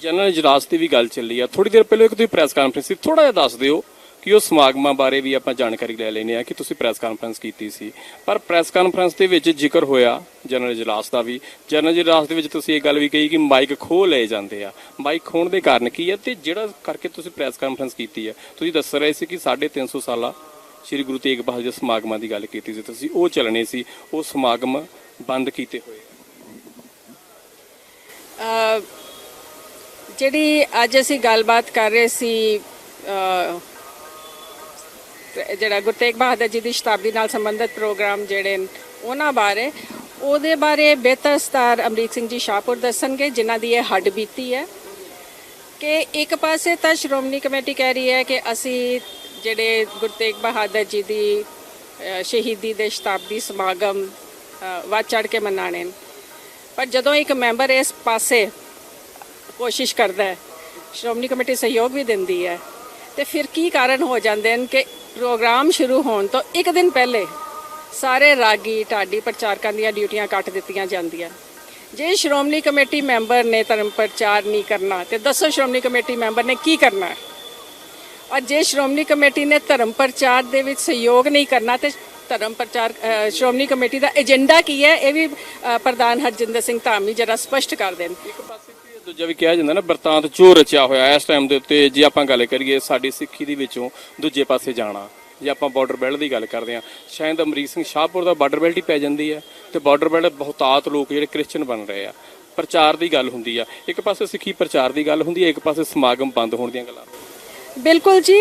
ਜਨਰਲ ਇਜਲਾਸ ਦੀ ਵੀ ਗੱਲ ਚੱਲੀ ਆ। ਥੋੜੀ ਦੇਰ ਪਹਿਲਾਂ ਇੱਕ ਤੁਸੀਂ ਪ੍ਰੈਸ ਕਾਨਫਰੰਸ ਸੀ ਥੋੜਾ ਜਿਹਾ ਦੱਸ ਦਿਓ। ਕਿ ਉਹ ਸਮਾਗਮਾਂ ਬਾਰੇ ਵੀ ਆਪਾਂ ਜਾਣਕਾਰੀ ਲੈ ਲੈਨੇ ਆ ਕਿ ਤੁਸੀਂ ਪ੍ਰੈਸ ਕਾਨਫਰੰਸ ਕੀਤੀ ਸੀ। ਪਰ ਪ੍ਰੈਸ ਕਾਨਫਰੰਸ ਦੇ ਵਿੱਚ ਜ਼ਿਕਰ ਹੋਇਆ ਜਨਰਲ ਇਜਲਾਸ ਦਾ ਵੀ। ਜਨਰਲ ਇਜਲਾਸ ਦੇ ਵਿੱਚ ਤੁਸੀਂ ਇਹ ਗੱਲ ਵੀ ਕਹੀ ਕਿ ਮਾਈਕ ਖੋਹ ਲਏ ਜਾਂਦੇ ਆ। ਮਾਈਕ ਖੋਣ ਦੇ ਕਾਰਨ ਕੀ ਹੈ ਤੇ ਜਿਹੜਾ ਕਰਕੇ ਤੁਸੀਂ ਪ੍ਰੈਸ ਕਾਨਫਰੰਸ ਕੀਤੀ ਹੈ ਤੁਸੀਂ ਦੱਸ ਰਹੇ ਸੀ ਕਿ 350 ਸਾਲਾ ਸ੍ਰੀ ਗੁਰੂ ਤੇਗ ਬਹਾਦਰ ਜੀ ਸਮਾਗਮਾਂ ਦੀ ਗੱਲ ਕੀਤੀ ਸੀ। ਤੁਸੀਂ ਉਹ ਚੱਲਣੇ ਸੀ, ਉਹ ਸਮਾਗਮ ਬੰਦ ਕੀਤੇ ਹੋਏ। ਜਿਹੜੀ ਅੱਜ ਅਸੀਂ ਗੱਲਬਾਤ ਕਰ ਰਹੇ ਸੀ ਜਿਹੜਾ ਗੁਰੂ ਤੇਗ ਬਹਾਦਰ ਜੀ ਦੀ ਸ਼ਤਾਬਦੀ ਨਾਲ ਸੰਬੰਧਿਤ ਪ੍ਰੋਗਰਾਮ ਜਿਹੜੇ ਨੇ, ਉਹਨਾਂ ਬਾਰੇ ਉਹਦੇ ਬਾਰੇ ਬਿਹਤਰ ਸਤਾਰ ਅਮਰੀਕ ਸਿੰਘ ਜੀ ਸ਼ਾਹਪੁਰ ਦੱਸਣਗੇ ਜਿਨ੍ਹਾਂ ਦੀ ਇਹ ਹੱਡ ਬੀਤੀ ਹੈ। ਕਿ ਇੱਕ ਪਾਸੇ ਤਾਂ ਸ਼੍ਰੋਮਣੀ ਕਮੇਟੀ ਕਹਿ ਰਹੀ ਹੈ ਕਿ ਅਸੀਂ ਜਿਹੜੇ ਗੁਰੂ ਤੇਗ ਬਹਾਦਰ ਜੀ ਦੀ ਸ਼ਹੀਦੀ ਦੇ ਸ਼ਤਾਬਦੀ ਸਮਾਗਮ ਵੱਧ ਚੜ ਕੇ ਮਨਾਣੇ ਨੇ। ਪਰ ਜਦੋਂ ਇੱਕ ਮੈਂਬਰ ਇਸ ਪਾਸੇ ਕੋਸ਼ਿਸ਼ ਕਰਦਾ ਹੈ ਸ਼੍ਰੋਮਣੀ ਕਮੇਟੀ ਸਹਿਯੋਗ ਵੀ ਦਿੰਦੀ ਹੈ ਤੇ ਫਿਰ ਕੀ ਕਾਰਨ ਹੋ ਜਾਂਦੇ ਹਨ ਕਿ ਪ੍ਰੋਗਰਾਮ ਸ਼ੁਰੂ ਹੋਣ ਤੋਂ ਇੱਕ ਦਿਨ ਪਹਿਲੇ ਸਾਰੇ ਰਾਗੀ, ਢਾਡੀ ਪ੍ਰਚਾਰਕਾਂ ਦੀਆਂ ਡਿਊਟੀਆਂ ਕੱਟ ਦਿੱਤੀਆਂ ਜਾਂਦੀਆਂ। ਜੇ ਸ਼੍ਰੋਮਣੀ ਕਮੇਟੀ ਮੈਂਬਰ ਨੇ ਧਰਮ ਪ੍ਰਚਾਰ ਨਹੀਂ ਕਰਨਾ, ਤੇ ਦੱਸੋ ਸ਼੍ਰੋਮਣੀ ਕਮੇਟੀ ਮੈਂਬਰ ਨੇ ਕੀ ਕਰਨਾ? ਔਰ ਜੇ ਸ਼੍ਰੋਮਣੀ ਕਮੇਟੀ ਨੇ ਧਰਮ ਪ੍ਰਚਾਰ ਦੇ ਵਿੱਚ ਸਹਿਯੋਗ ਨਹੀਂ ਕਰਨਾ, ਤੇ ਧਰਮ ਪ੍ਰਚਾਰ ਸ਼੍ਰੋਮਣੀ ਕਮੇਟੀ ਦਾ ਏਜੰਡਾ ਕੀ ਹੈ? ਇਹ ਵੀ ਪ੍ਰਧਾਨ ਹਰਜਿੰਦਰ ਸਿੰਘ ਧਾਮੀ ਜਰਾ ਸਪਸ਼ਟ ਕਰ ਦੇਣ। ਦੂਜਾ ਵੀ ਕਿਹਾ ਜਾਂਦਾ ਨਾ ਬਰਤਾਂਤ ਚੋ ਰਚਿਆ ਹੋਇਆ ਇਸ ਟਾਈਮ ਦੇ ਉੱਤੇ। ਜੇ ਆਪਾਂ ਗੱਲ ਕਰੀਏ ਸਾਡੀ ਸਿੱਖੀ ਦੀ ਵਿੱਚੋਂ ਦੂਜੇ ਪਾਸੇ ਜਾਣਾ ਜੇ ਆਪਾਂ ਬਾਰਡਰ ਬੈਲਟ ਦੀ ਗੱਲ ਕਰਦੇ ਹਾਂ ਸ਼ਾਇਦ ਅਮਰੀਕ ਸਿੰਘ ਸ਼ਾਹਪੁਰ ਦਾ ਬਾਰਡਰ ਬੈਲਟ ਹੀ ਪੈ ਜਾਂਦੀ ਹੈ ਤੇ ਬਾਰਡਰ ਬੈਲਟ ਬਹੁਤਾਤ ਲੋਕ ਜਿਹੜੇ ਕ੍ਰਿਸਚੀਅਨ ਬਣ ਰਹੇ ਆ। ਪ੍ਰਚਾਰ ਦੀ ਗੱਲ ਹੁੰਦੀ ਆ। ਇੱਕ ਪਾਸੇ ਸਿੱਖੀ ਪ੍ਰਚਾਰ ਦੀ ਗੱਲ ਹੁੰਦੀ ਹੈ ਇੱਕ ਪਾਸੇ ਸਮਾਗਮ ਬੰਦ ਹੋਣ ਦੀਆਂ ਗੱਲਾਂ। ਬਿਲਕੁਲ ਜੀ,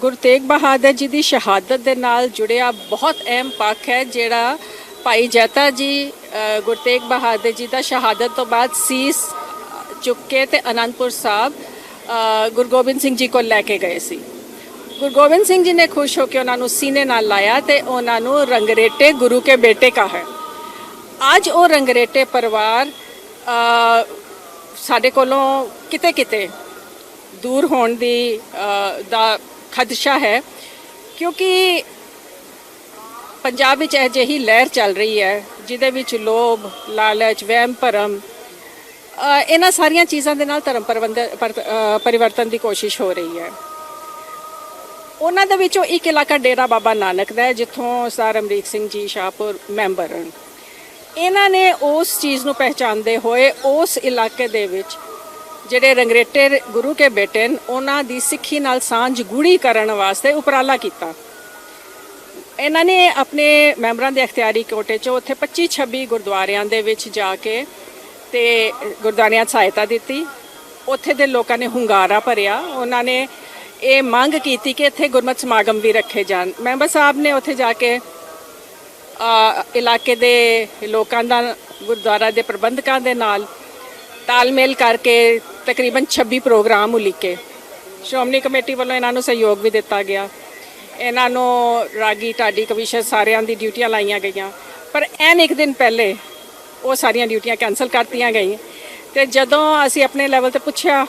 ਗੁਰੂ ਤੇਗ ਬਹਾਦਰ ਜੀ ਦੀ ਸ਼ਹਾਦਤ ਦੇ ਨਾਲ ਜੁੜਿਆ ਬਹੁਤ ਅਹਿਮ ਪੱਖ ਹੈ ਜਿਹੜਾ ਭਾਈ ਜੈਤਾ ਜੀ ਅ, ਗੁਰੂ ਤੇਗ ਬਹਾਦਰ ਜੀ ਦਾ ਸ਼ਹਾਦਤ ਤੋਂ ਬਾਅਦ ਸੀਸ ਚੁੱਕ ਕੇ ਤੇ ਅਨੰਦਪੁਰ ਸਾਹਿਬ ਗੁਰੂ ਗੋਬਿੰਦ ਸਿੰਘ ਜੀ ਕੋਲ ਲੈ ਕੇ ਗਏ ਸੀ। ਗੁਰੂ ਗੋਬਿੰਦ ਸਿੰਘ ਜੀ ਨੇ ਖੁਸ਼ ਹੋ ਕੇ ਉਹਨਾਂ ਨੂੰ ਸੀਨੇ ਨਾਲ ਲਾਇਆ ਤੇ ਉਹਨਾਂ ਨੂੰ ਰੰਗਰੇਟੇ ਗੁਰੂ ਕੇ ਬੇਟੇ ਕਹਾ। ਅੱਜ ਉਹ ਰੰਗਰੇਟੇ ਪਰਿਵਾਰ ਸਾਡੇ ਕੋਲੋਂ ਕਿਤੇ ਕਿਤੇ ਦੂਰ ਹੋਣ ਦੀ ਦਾ ਖਦਸ਼ਾ ਹੈ ਕਿਉਂਕਿ ਪੰਜਾਬ ਵਿੱਚ ਅਜਿਹੀ ਲਹਿਰ ਚੱਲ ਰਹੀ ਹੈ। ਜਿਹਦੇ ਵਿੱਚ ਲੋਭ, ਲਾਲਚ, ਵਹਿਮ, ਭਰਮ ਇਹਨਾਂ ਸਾਰੀਆਂ ਚੀਜ਼ਾਂ ਦੇ ਨਾਲ ਧਰਮ ਪ੍ਰਬੰਧ- ਪਰ- ਪਰਿਵਰਤਨ ਦੀ ਕੋਸ਼ਿਸ਼ ਹੋ ਰਹੀ ਹੈ। ਉਹਨਾਂ ਦੇ ਵਿੱਚੋਂ ਇੱਕ ਇਲਾਕਾ ਡੇਰਾ ਬਾਬਾ ਨਾਨਕ ਦਾ ਹੈ, ਜਿੱਥੋਂ ਸਰ ਅਮਰੀਕ ਸਿੰਘ ਜੀ ਸ਼ਾਹਪੁਰ ਮੈਂਬਰ ਹਨ। ਇਹਨਾਂ ਨੇ ਉਸ ਚੀਜ਼ ਨੂੰ ਪਹਿਚਾਨਦੇ ਹੋਏ ਉਸ ਇਲਾਕੇ ਦੇ ਵਿੱਚ ਜਿਹੜੇ ਰੰਗਰੇਟੇ ਗੁਰੂ ਕੇ ਬੇਟੇ ਨੇ ਉਹਨਾਂ ਦੀ ਸਿੱਖੀ ਨਾਲ ਸਾਂਝ ਗੂੜੀ ਕਰਨ ਵਾਸਤੇ ਉਪਰਾਲਾ ਕੀਤਾ। ਇਹਨਾਂ ਨੇ ਆਪਣੇ ਮੈਂਬਰਾਂ ਦੇ ਅਖਤਿਆਰੀ ਕੋਟੇ 'ਚ ਉੱਥੇ 25 26 ਗੁਰਦੁਆਰਿਆਂ ਦੇ ਵਿੱਚ ਜਾ ਕੇ ਤੇ ਗੁਰਦੁਆਰਿਆਂ 'ਚ ਸਹਾਇਤਾ ਦਿੱਤੀ। ਉੱਥੇ ਦੇ ਲੋਕਾਂ ਨੇ ਹੁੰਗਾਰਾ ਭਰਿਆ। ਉਹਨਾਂ ਨੇ ਇਹ ਮੰਗ ਕੀਤੀ ਕਿ ਇੱਥੇ ਗੁਰਮਤ ਸਮਾਗਮ ਵੀ ਰੱਖੇ ਜਾਣ। ਮੈਂਬਰ ਸਾਹਿਬ ਨੇ ਉੱਥੇ ਜਾ ਕੇ ਇਲਾਕੇ ਦੇ ਲੋਕਾਂ ਦਾ, ਗੁਰਦੁਆਰਾ ਦੇ ਪ੍ਰਬੰਧਕਾਂ ਦੇ ਨਾਲ ਤਾਲਮੇਲ ਕਰਕੇ ਤਕਰੀਬਨ 26 ਪ੍ਰੋਗਰਾਮ ਉਲੀਕੇ। ਸ਼੍ਰੋਮਣੀ ਕਮੇਟੀ ਵੱਲੋਂ ਇਹਨਾਂ ਨੂੰ ਸਹਿਯੋਗ ਵੀ ਦਿੱਤਾ ਗਿਆ। ਇਹਨਾਂ ਨੂੰ ਰਾਗੀ ਢਾਡੀ ਕਵਿਸ਼ਰ ਸਾਰਿਆਂ ਦੀ ਡਿਊਟੀਆਂ ਲਾਈਆਂ ਗਈਆਂ। ਪਰ ਐਨ ਇੱਕ ਦਿਨ ਪਹਿਲੇ ਉਹ ਸਾਰੀਆਂ ਡਿਊਟੀਆਂ ਕੈਨਸਲ ਕਰਤੀਆਂ ਗਈਆਂ। ਤੇ ਜਦੋਂ ਅਸੀਂ ਆਪਣੇ ਲੈਵਲ ਤੇ ਪੁੱਛਿਆ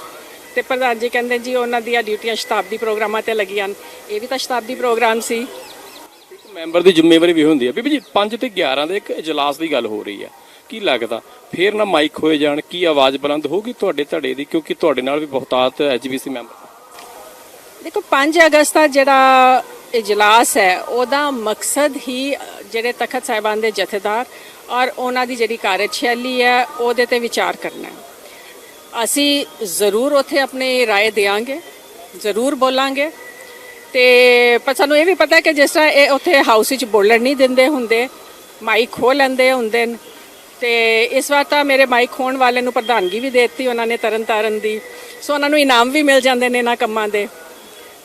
ਤੇ ਪ੍ਰਧਾਨ ਜੀ ਕਹਿੰਦੇ ਜੀ ਉਹਨਾਂ ਦੀਆਂ ਡਿਊਟੀਆਂ ਸ਼ਤਾਬਦੀ ਪ੍ਰੋਗਰਾਮਾਂ ਤੇ ਲੱਗੀਆਂ। ਇਹ ਵੀ ਤਾਂ ਸ਼ਤਾਬਦੀ ਪ੍ਰੋਗਰਾਮ ਸੀ। ਇੱਕ ਮੈਂਬਰ ਦੀ ਜ਼ਿੰਮੇਵਾਰੀ ਵੀ ਹੁੰਦੀ ਹੈ। ਬੀਬੀ ਜੀ 5 ਤੇ 11 ਦੇ ਇੱਕ ਇਜਲਾਸ ਦੀ ਗੱਲ ਹੋ ਰਹੀ ਹੈ। ਕੀ ਲੱਗਦਾ? ਫੇਰ ਨਾ ਮਾਈਕ ਹੋਏ ਜਾਣ ਕੀ ਆਵਾਜ਼ ਬੁਲੰਦ ਹੋਊਗੀ ਤੁਹਾਡੇ ਧੜੇ ਦੀ? ਕਿਉਂਕਿ ਤੁਹਾਡੇ ਨਾਲ ਵੀ ਬਹੁਤਾਤ ਐਜੀਬੀਸੀ ਮੈਂਬਰ। ਦੇਖੋ 5 ਅਗਸਤ ਦਾ ਜਿਹੜਾ ਇਜਲਾਸ ਹੈ ਉਹਦਾ ਮਕਸਦ ਹੀ ਜਿਹੜੇ ਤਖਤ ਸਾਹਿਬਾਨ ਦੇ ਜਥੇਦਾਰ ਔਰ ਉਹਨਾਂ ਦੀ ਜਿਹੜੀ ਕਾਰਜਸ਼ੈਲੀ ਹੈ ਉਹਦੇ ਤੇ ਵਿਚਾਰ ਕਰਨਾ ਹੈ ਅਸੀਂ ਜ਼ਰੂਰ ਉੱਥੇ ਆਪਣੀ رائے ਦੇਵਾਂਗੇ ਜ਼ਰੂਰ ਬੋਲਾਂਗੇ ਤੇ ਪਰ ਸਾਨੂੰ ਇਹ ਵੀ ਪਤਾ ਹੈ ਕਿ ਜਿਸ ਤਰ੍ਹਾਂ ਇਹ ਉੱਥੇ ਹਾਊਸ ਵਿੱਚ ਬੋਲਣ ਨਹੀਂ ਦਿੰਦੇ ਹੁੰਦੇ ਮਾਈਕ ਖੋਹ ਲੈਂਦੇ ਹੁੰਦੇ ਨੇ ਤੇ ਇਸ ਵਾਰ ਤਾਂ ਮੇਰੇ ਮਾਈਕ ਖੋਣ ਵਾਲੇ ਨੂੰ ਪ੍ਰਧਾਨਗੀ ਵੀ ਦੇ ਦਿੱਤੀ ਉਹਨਾਂ ਨੇ ਤਰਨ ਤਾਰਨ ਦੀ ਸੋ ਉਹਨਾਂ ਨੂੰ ਇਨਾਮ ਵੀ ਮਿਲ ਜਾਂਦੇ ਨੇ ਇਹਨਾਂ ਕੰਮਾਂ ਦੇ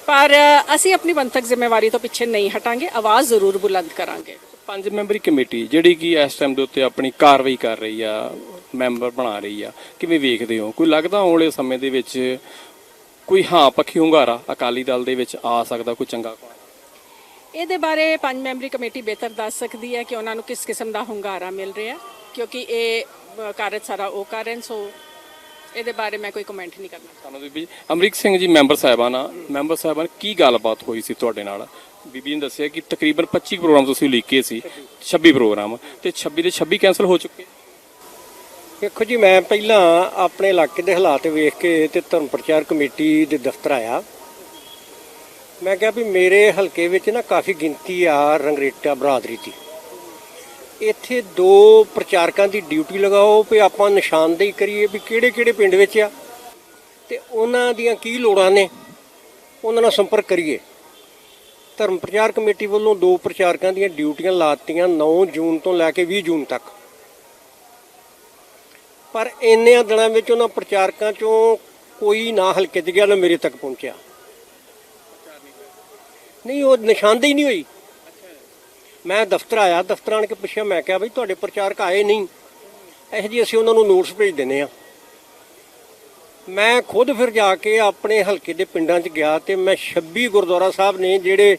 ਪਰ ਅਸੀਂ ਆਪਣੀ ਬੰਤਕ ਜ਼ਿੰਮੇਵਾਰੀ ਤੋਂ ਪਿੱਛੇ ਨਹੀਂ ਹਟਾਂਗੇ ਆਵਾਜ਼ ਜ਼ਰੂਰ ਬੁਲੰਦ ਕਰਾਂਗੇ। ਪੰਜ ਮੈਂਬਰੀ ਕਮੇਟੀ ਜਿਹੜੀ ਕਿ ਇਸ ਟਾਈਮ ਦੇ ਉੱਤੇ ਆਪਣੀ ਕਾਰਵਾਈ ਕਰ ਰਹੀ ਆ ਮੈਂਬਰ ਬਣਾ ਰਹੀ ਆ ਕਿਵੇਂ ਵੇਖਦੇ ਹੋ? ਕੋਈ ਲੱਗਦਾ ਆਉਣ ਵਾਲੇ ਸਮੇਂ ਦੇ ਵਿੱਚ ਕੋਈ ਹਾਂ ਪੱਖੀ ਹੁੰਗਾਰਾ ਅਕਾਲੀ ਦਲ ਦੇ ਵਿੱਚ ਆ ਸਕਦਾ ਕੋਈ ਚੰਗਾ ਇਹਦੇ ਬਾਰੇ ਪੰਜ ਮੈਂਬਰੀ ਕਮੇਟੀ ਬਿਹਤਰ ਦੱਸ ਸਕਦੀ ਹੈ ਕਿ ਉਹਨਾਂ ਨੂੰ ਕਿਸ ਕਿਸਮ ਦਾ ਹੁੰਗਾਰਾ ਮਿਲ ਰਿਹਾ ਕਿਉਂਕਿ ਇਹ ਕਾਰਜ ਸਾਰਾ ਉਹ ਕਰ ਰਹੇ ਨੇ ਸੋ ਇਹਦੇ ਬਾਰੇ ਮੈਂ ਕੋਈ ਕਮੈਂਟ ਨਹੀਂ ਕਰਨਾ ਸਾਨੂੰ ਬੀਬੀ ਜੀ ਅਮਰੀਕ ਸਿੰਘ ਜੀ ਮੈਂਬਰ ਸਾਹਿਬਾਨ ਆ। ਮੈਂਬਰ ਸਾਹਿਬਾਨ ਕੀ ਗੱਲਬਾਤ ਹੋਈ ਸੀ ਤੁਹਾਡੇ ਨਾਲ? ਬੀਬੀ ਨੇ ਦੱਸਿਆ ਕਿ ਤਕਰੀਬਨ 25 ਪ੍ਰੋਗਰਾਮ ਤੁਸੀਂ ਲੀਕੇ ਸੀ 26 ਪ੍ਰੋਗਰਾਮ। ਤੇ 26 ਦੇ 26 ਕੈਨਸਲ ਹੋ ਚੁੱਕੇ। ਦੇਖੋ ਜੀ ਮੈਂ ਪਹਿਲਾਂ ਆਪਣੇ ਇਲਾਕੇ ਦੇ ਹਾਲਾਤ ਵੇਖ ਕੇ ਤੇ ਧਰਮ ਪ੍ਰਚਾਰ ਕਮੇਟੀ ਦੇ ਦਫ਼ਤਰ ਆਇਆ। ਮੈਂ ਕਿਹਾ ਵੀ ਮੇਰੇ ਹਲਕੇ ਵਿੱਚ ਨਾ ਕਾਫੀ ਗਿਣਤੀ ਆ ਰੰਗਰੇਟਾ ਬਰਾਦਰੀ ਦੀ। ਇੱਥੇ ਦੋ ਪ੍ਰਚਾਰਕਾਂ ਦੀ ਡਿਊਟੀ ਲਗਾਓ ਵੀ ਆਪਾਂ ਨਿਸ਼ਾਨਦੇਹੀ ਕਰੀਏ ਵੀ ਕਿਹੜੇ ਕਿਹੜੇ ਪਿੰਡ ਵਿੱਚ ਆ ਤੇ ਉਹਨਾਂ ਦੀਆਂ ਕੀ ਲੋੜਾਂ ਨੇ, ਉਹਨਾਂ ਨਾਲ ਸੰਪਰਕ ਕਰੀਏ। ਧਰਮ ਪ੍ਰਚਾਰ ਕਮੇਟੀ ਵੱਲੋਂ ਦੋ ਪ੍ਰਚਾਰਕਾਂ ਦੀਆਂ ਡਿਊਟੀਆਂ ਲਾਤੀਆਂ 9 ਜੂਨ ਤੋਂ ਲੈ ਕੇ 20 ਜੂਨ ਤੱਕ। ਪਰ ਇੰਨੇ ਦਿਨਾਂ ਵਿੱਚ ਉਹਨਾਂ ਪ੍ਰਚਾਰਕਾਂ ਚੋਂ ਕੋਈ ਨਾ ਹਲਕੇ 'ਚ ਗਿਆ ਨਾ ਮੇਰੇ ਤੱਕ ਪਹੁੰਚਿਆ। ਨਹੀਂ, ਉਹ ਨਿਸ਼ਾਨਦੇਹੀ ਨਹੀਂ ਹੋਈ। ਮੈਂ ਦਫ਼ਤਰ ਆਇਆ, ਦਫ਼ਤਰ ਆਣ ਕੇ ਪੁੱਛਿਆ, ਮੈਂ ਕਿਹਾ ਬਈ ਤੁਹਾਡੇ ਪ੍ਰਚਾਰਕ ਆਏ ਨਹੀਂ। ਇਹੋ ਜੀ ਅਸੀਂ ਉਹਨਾਂ ਨੂੰ ਨੋਟਿਸ ਭੇਜ ਦਿੰਨੇ ਆ ਮੈਂ ਖੁਦ ਫਿਰ ਜਾ ਕੇ ਆਪਣੇ ਹਲਕੇ ਦੇ ਪਿੰਡਾਂ 'ਚ ਗਿਆ ਤੇ ਮੈਂ 26 ਗੁਰਦੁਆਰਾ ਸਾਹਿਬ ਨੇ ਜਿਹੜੇ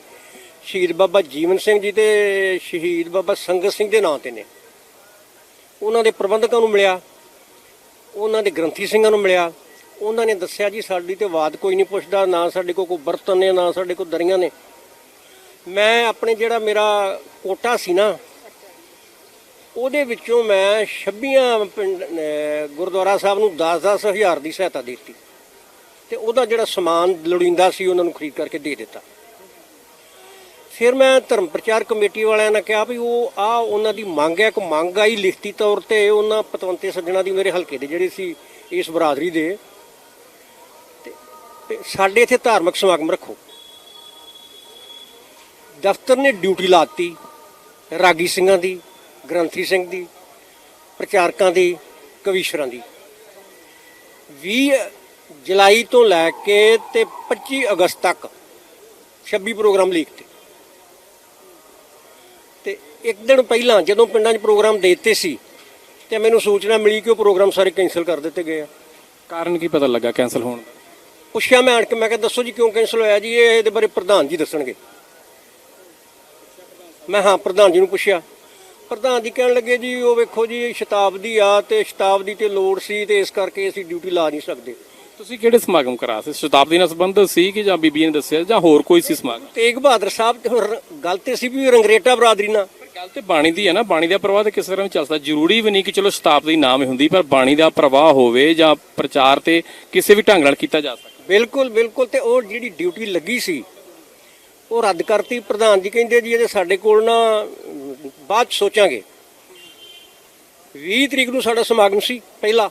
ਸ਼ਹੀਦ ਬਾਬਾ ਜੀਵਨ ਸਿੰਘ ਜੀ ਤੇ ਸ਼ਹੀਦ ਬਾਬਾ ਸੰਗਤ ਸਿੰਘ ਦੇ ਨਾਂ ਤੇ ਨੇ। ਉਹਨਾਂ ਦੇ ਪ੍ਰਬੰਧਕਾਂ ਨੂੰ ਮਿਲਿਆ, ਉਹਨਾਂ ਦੇ ਗ੍ਰੰਥੀ ਸਿੰਘਾਂ ਨੂੰ ਮਿਲਿਆ। ਉਹਨਾਂ ਨੇ ਦੱਸਿਆ ਜੀ, ਸਾਡੀ ਤੇ ਬਾਤ ਕੋਈ ਨਹੀਂ ਪੁੱਛਦਾ, ਨਾ ਸਾਡੇ ਕੋਲ ਕੋਈ ਬਰਤਨ ਨੇ, ਨਾ ਸਾਡੇ ਕੋਲ ਦਰੀਆਂ ਨੇ। ਮੈਂ ਆਪਣੇ ਜਿਹੜਾ ਮੇਰਾ ਕੋਟਾ ਸੀ ਨਾ, ਉਹਦੇ ਵਿੱਚੋਂ ਮੈਂ 26 ਪਿੰਡ ਗੁਰਦੁਆਰਾ ਸਾਹਿਬ ਨੂੰ 10-10 ਹਜ਼ਾਰ ਦੀ ਸਹਾਇਤਾ ਦੇ ਦਿੱਤੀ। ਤੇ ਉਹਦਾ ਜਿਹੜਾ ਸਮਾਨ ਲੋੜੀਂਦਾ ਸੀ, ਉਹਨਾਂ ਨੂੰ ਖਰੀਦ ਕਰਕੇ ਦੇ ਦਿੱਤਾ। ਫਿਰ ਮੈਂ ਧਰਮ ਪ੍ਰਚਾਰ ਕਮੇਟੀ ਵਾਲਿਆਂ ਨੇ ਕਿਹਾ ਵੀ ਉਹ, ਆ ਉਹਨਾਂ ਦੀ ਮੰਗ ਹੈ, ਇੱਕ ਮੰਗ ਆਈ ਲਿਖਤੀ ਤੌਰ ਤੇ ਉਹਨਾਂ ਪਤਵੰਤੇ ਸੱਜਣਾ ਦੀ ਮੇਰੇ ਹਲਕੇ ਦੇ ਜਿਹੜੇ ਸੀ, ਇਸ ਬਰਾਦਰੀ ਦੇ। ਤੇ- ਤੇ ਸਾਡੇ ਇੱਥੇ ਧਾਰਮਿਕ ਸਮਾਗਮ ਰੱਖੋ। ਦਫ਼ਤਰ ਨੇ ਡਿਊਟੀ ਲਾਤੀ ਰਾਗੀ ਸਿੰਘਾਂ ਦੀ ਗ੍ਰੰਥੀ ਸਿੰਘ ਦੀ ਪ੍ਰਚਾਰਕਾਂ ਦੀ ਕਵੀਸ਼ਰਾਂ ਦੀ। 20 ਜੁਲਾਈ ਤੋਂ ਲੈ ਕੇ ਤੇ 25 ਅਗਸਤ ਤੱਕ 26 ਪ੍ਰੋਗਰਾਮ ਲਿਖਤੇ ਤੇ। ਇੱਕ ਦਿਨ ਪਹਿਲਾਂ ਜਦੋਂ ਪਿੰਡਾਂ 'ਚ ਪ੍ਰੋਗਰਾਮ ਦੇ ਦਿੱਤੇ ਸੀ ਤੇ ਮੈਨੂੰ ਸੂਚਨਾ ਮਿਲੀ ਕਿ ਉਹ ਪ੍ਰੋਗਰਾਮ ਸਾਰੇ ਕੈਂਸਲ ਕਰ ਦਿੱਤੇ ਗਏ ਆ। ਕਾਰਨ ਕੀ ਪਤਾ ਲੱਗਾ ਕੈਨਸਲ ਹੋਣ ਦਾ? ਪੁੱਛਿਆ ਮੈਂ ਆਣ ਕੇ ਮੈਂ ਕਿਹਾ ਦੱਸੋ ਜੀ ਕਿਉਂ ਕੈਂਸਲ ਹੋਇਆ ਜੀ? ਇਹ ਇਹਦੇ ਬਾਰੇ ਪ੍ਰਧਾਨ ਜੀ ਦੱਸਣਗੇ। ਮੈਂ ਹਾਂ ਪ੍ਰਧਾਨ ਜੀ ਨੂੰ ਪੁੱਛਿਆ ਪ੍ਰਧਾਨ ਜੀ ਕਹਿਣ ਲੱਗੇ ਜੀ ਉਹ ਵੇਖੋ ਜੀ ਸ਼ਤਾਬਦੀ ਆ ਤੇ ਸ਼ਤਾਬਦੀ ਤੇ ਲੋੜ ਸੀ ਤੇ ਇਸ ਕਰਕੇ ਅਸੀਂ ਡਿਊਟੀ ਲਾ ਨਹੀਂ ਸਕਦੇ। ਤੁਸੀਂ ਕਿਹੜੇ ਸਮਾਗਮ ਕਰਾ ਸੀ? ਸ਼ਤਾਬਦੀ ਨਾਲ ਸੰਬੰਧਿਤ ਸੀ ਕਿ ਜਾਂ ਬੀਬੀ ਨੇ ਦੱਸਿਆ ਜਾਂ ਹੋਰ ਕੋਈ ਸੀ ਸਮਾਗਮ? ਤੇਗ ਬਹਾਦਰ ਸਾਹਿਬ ਗੱਲ ਤੇ ਸੀ ਵੀ ਰੰਗਰੇਟਾ ਬਰਾਦਰੀ ਨਾਲ। ਗੱਲ ਤੇ ਬਾਣੀ ਦੀ ਹੈ ਨਾ ਬਾਣੀ ਦਾ ਪ੍ਰਵਾਹ ਤੇ ਕਿਸ ਤਰ੍ਹਾਂ ਵੀ ਚੱਲ ਸਕਦਾ ਜ਼ਰੂਰੀ ਵੀ ਨਹੀਂ ਕਿ ਚਲੋ ਸ਼ਤਾਬਦੀ ਨਾਮ ਹੀ ਹੁੰਦੀ ਪਰ ਬਾਣੀ ਦਾ ਪ੍ਰਵਾਹ ਹੋਵੇ ਜਾਂ ਪ੍ਰਚਾਰ ਤੇ ਕਿਸੇ ਵੀ ਢੰਗ ਨਾਲ ਕੀਤਾ ਜਾ ਸਕਦਾ ਬਿਲਕੁਲ ਬਿਲਕੁਲ ਤੇ ਉਹ ਜਿਹੜੀ ਡਿਊਟੀ ਲੱਗੀ ਸੀ ਉਹ ਰੱਦ ਕਰਤੀ ਪ੍ਰਧਾਨ ਜੀ ਕਹਿੰਦੇ ਜੀ ਇਹਦੇ ਸਾਡੇ ਕੋਲ ਨਾ ਬਾਅਦ ਸੋਚਾਂਗੇ। 20 ਤਰੀਕ ਨੂੰ ਸਾਡਾ ਸਮਾਗਮ ਸੀ ਪਹਿਲਾ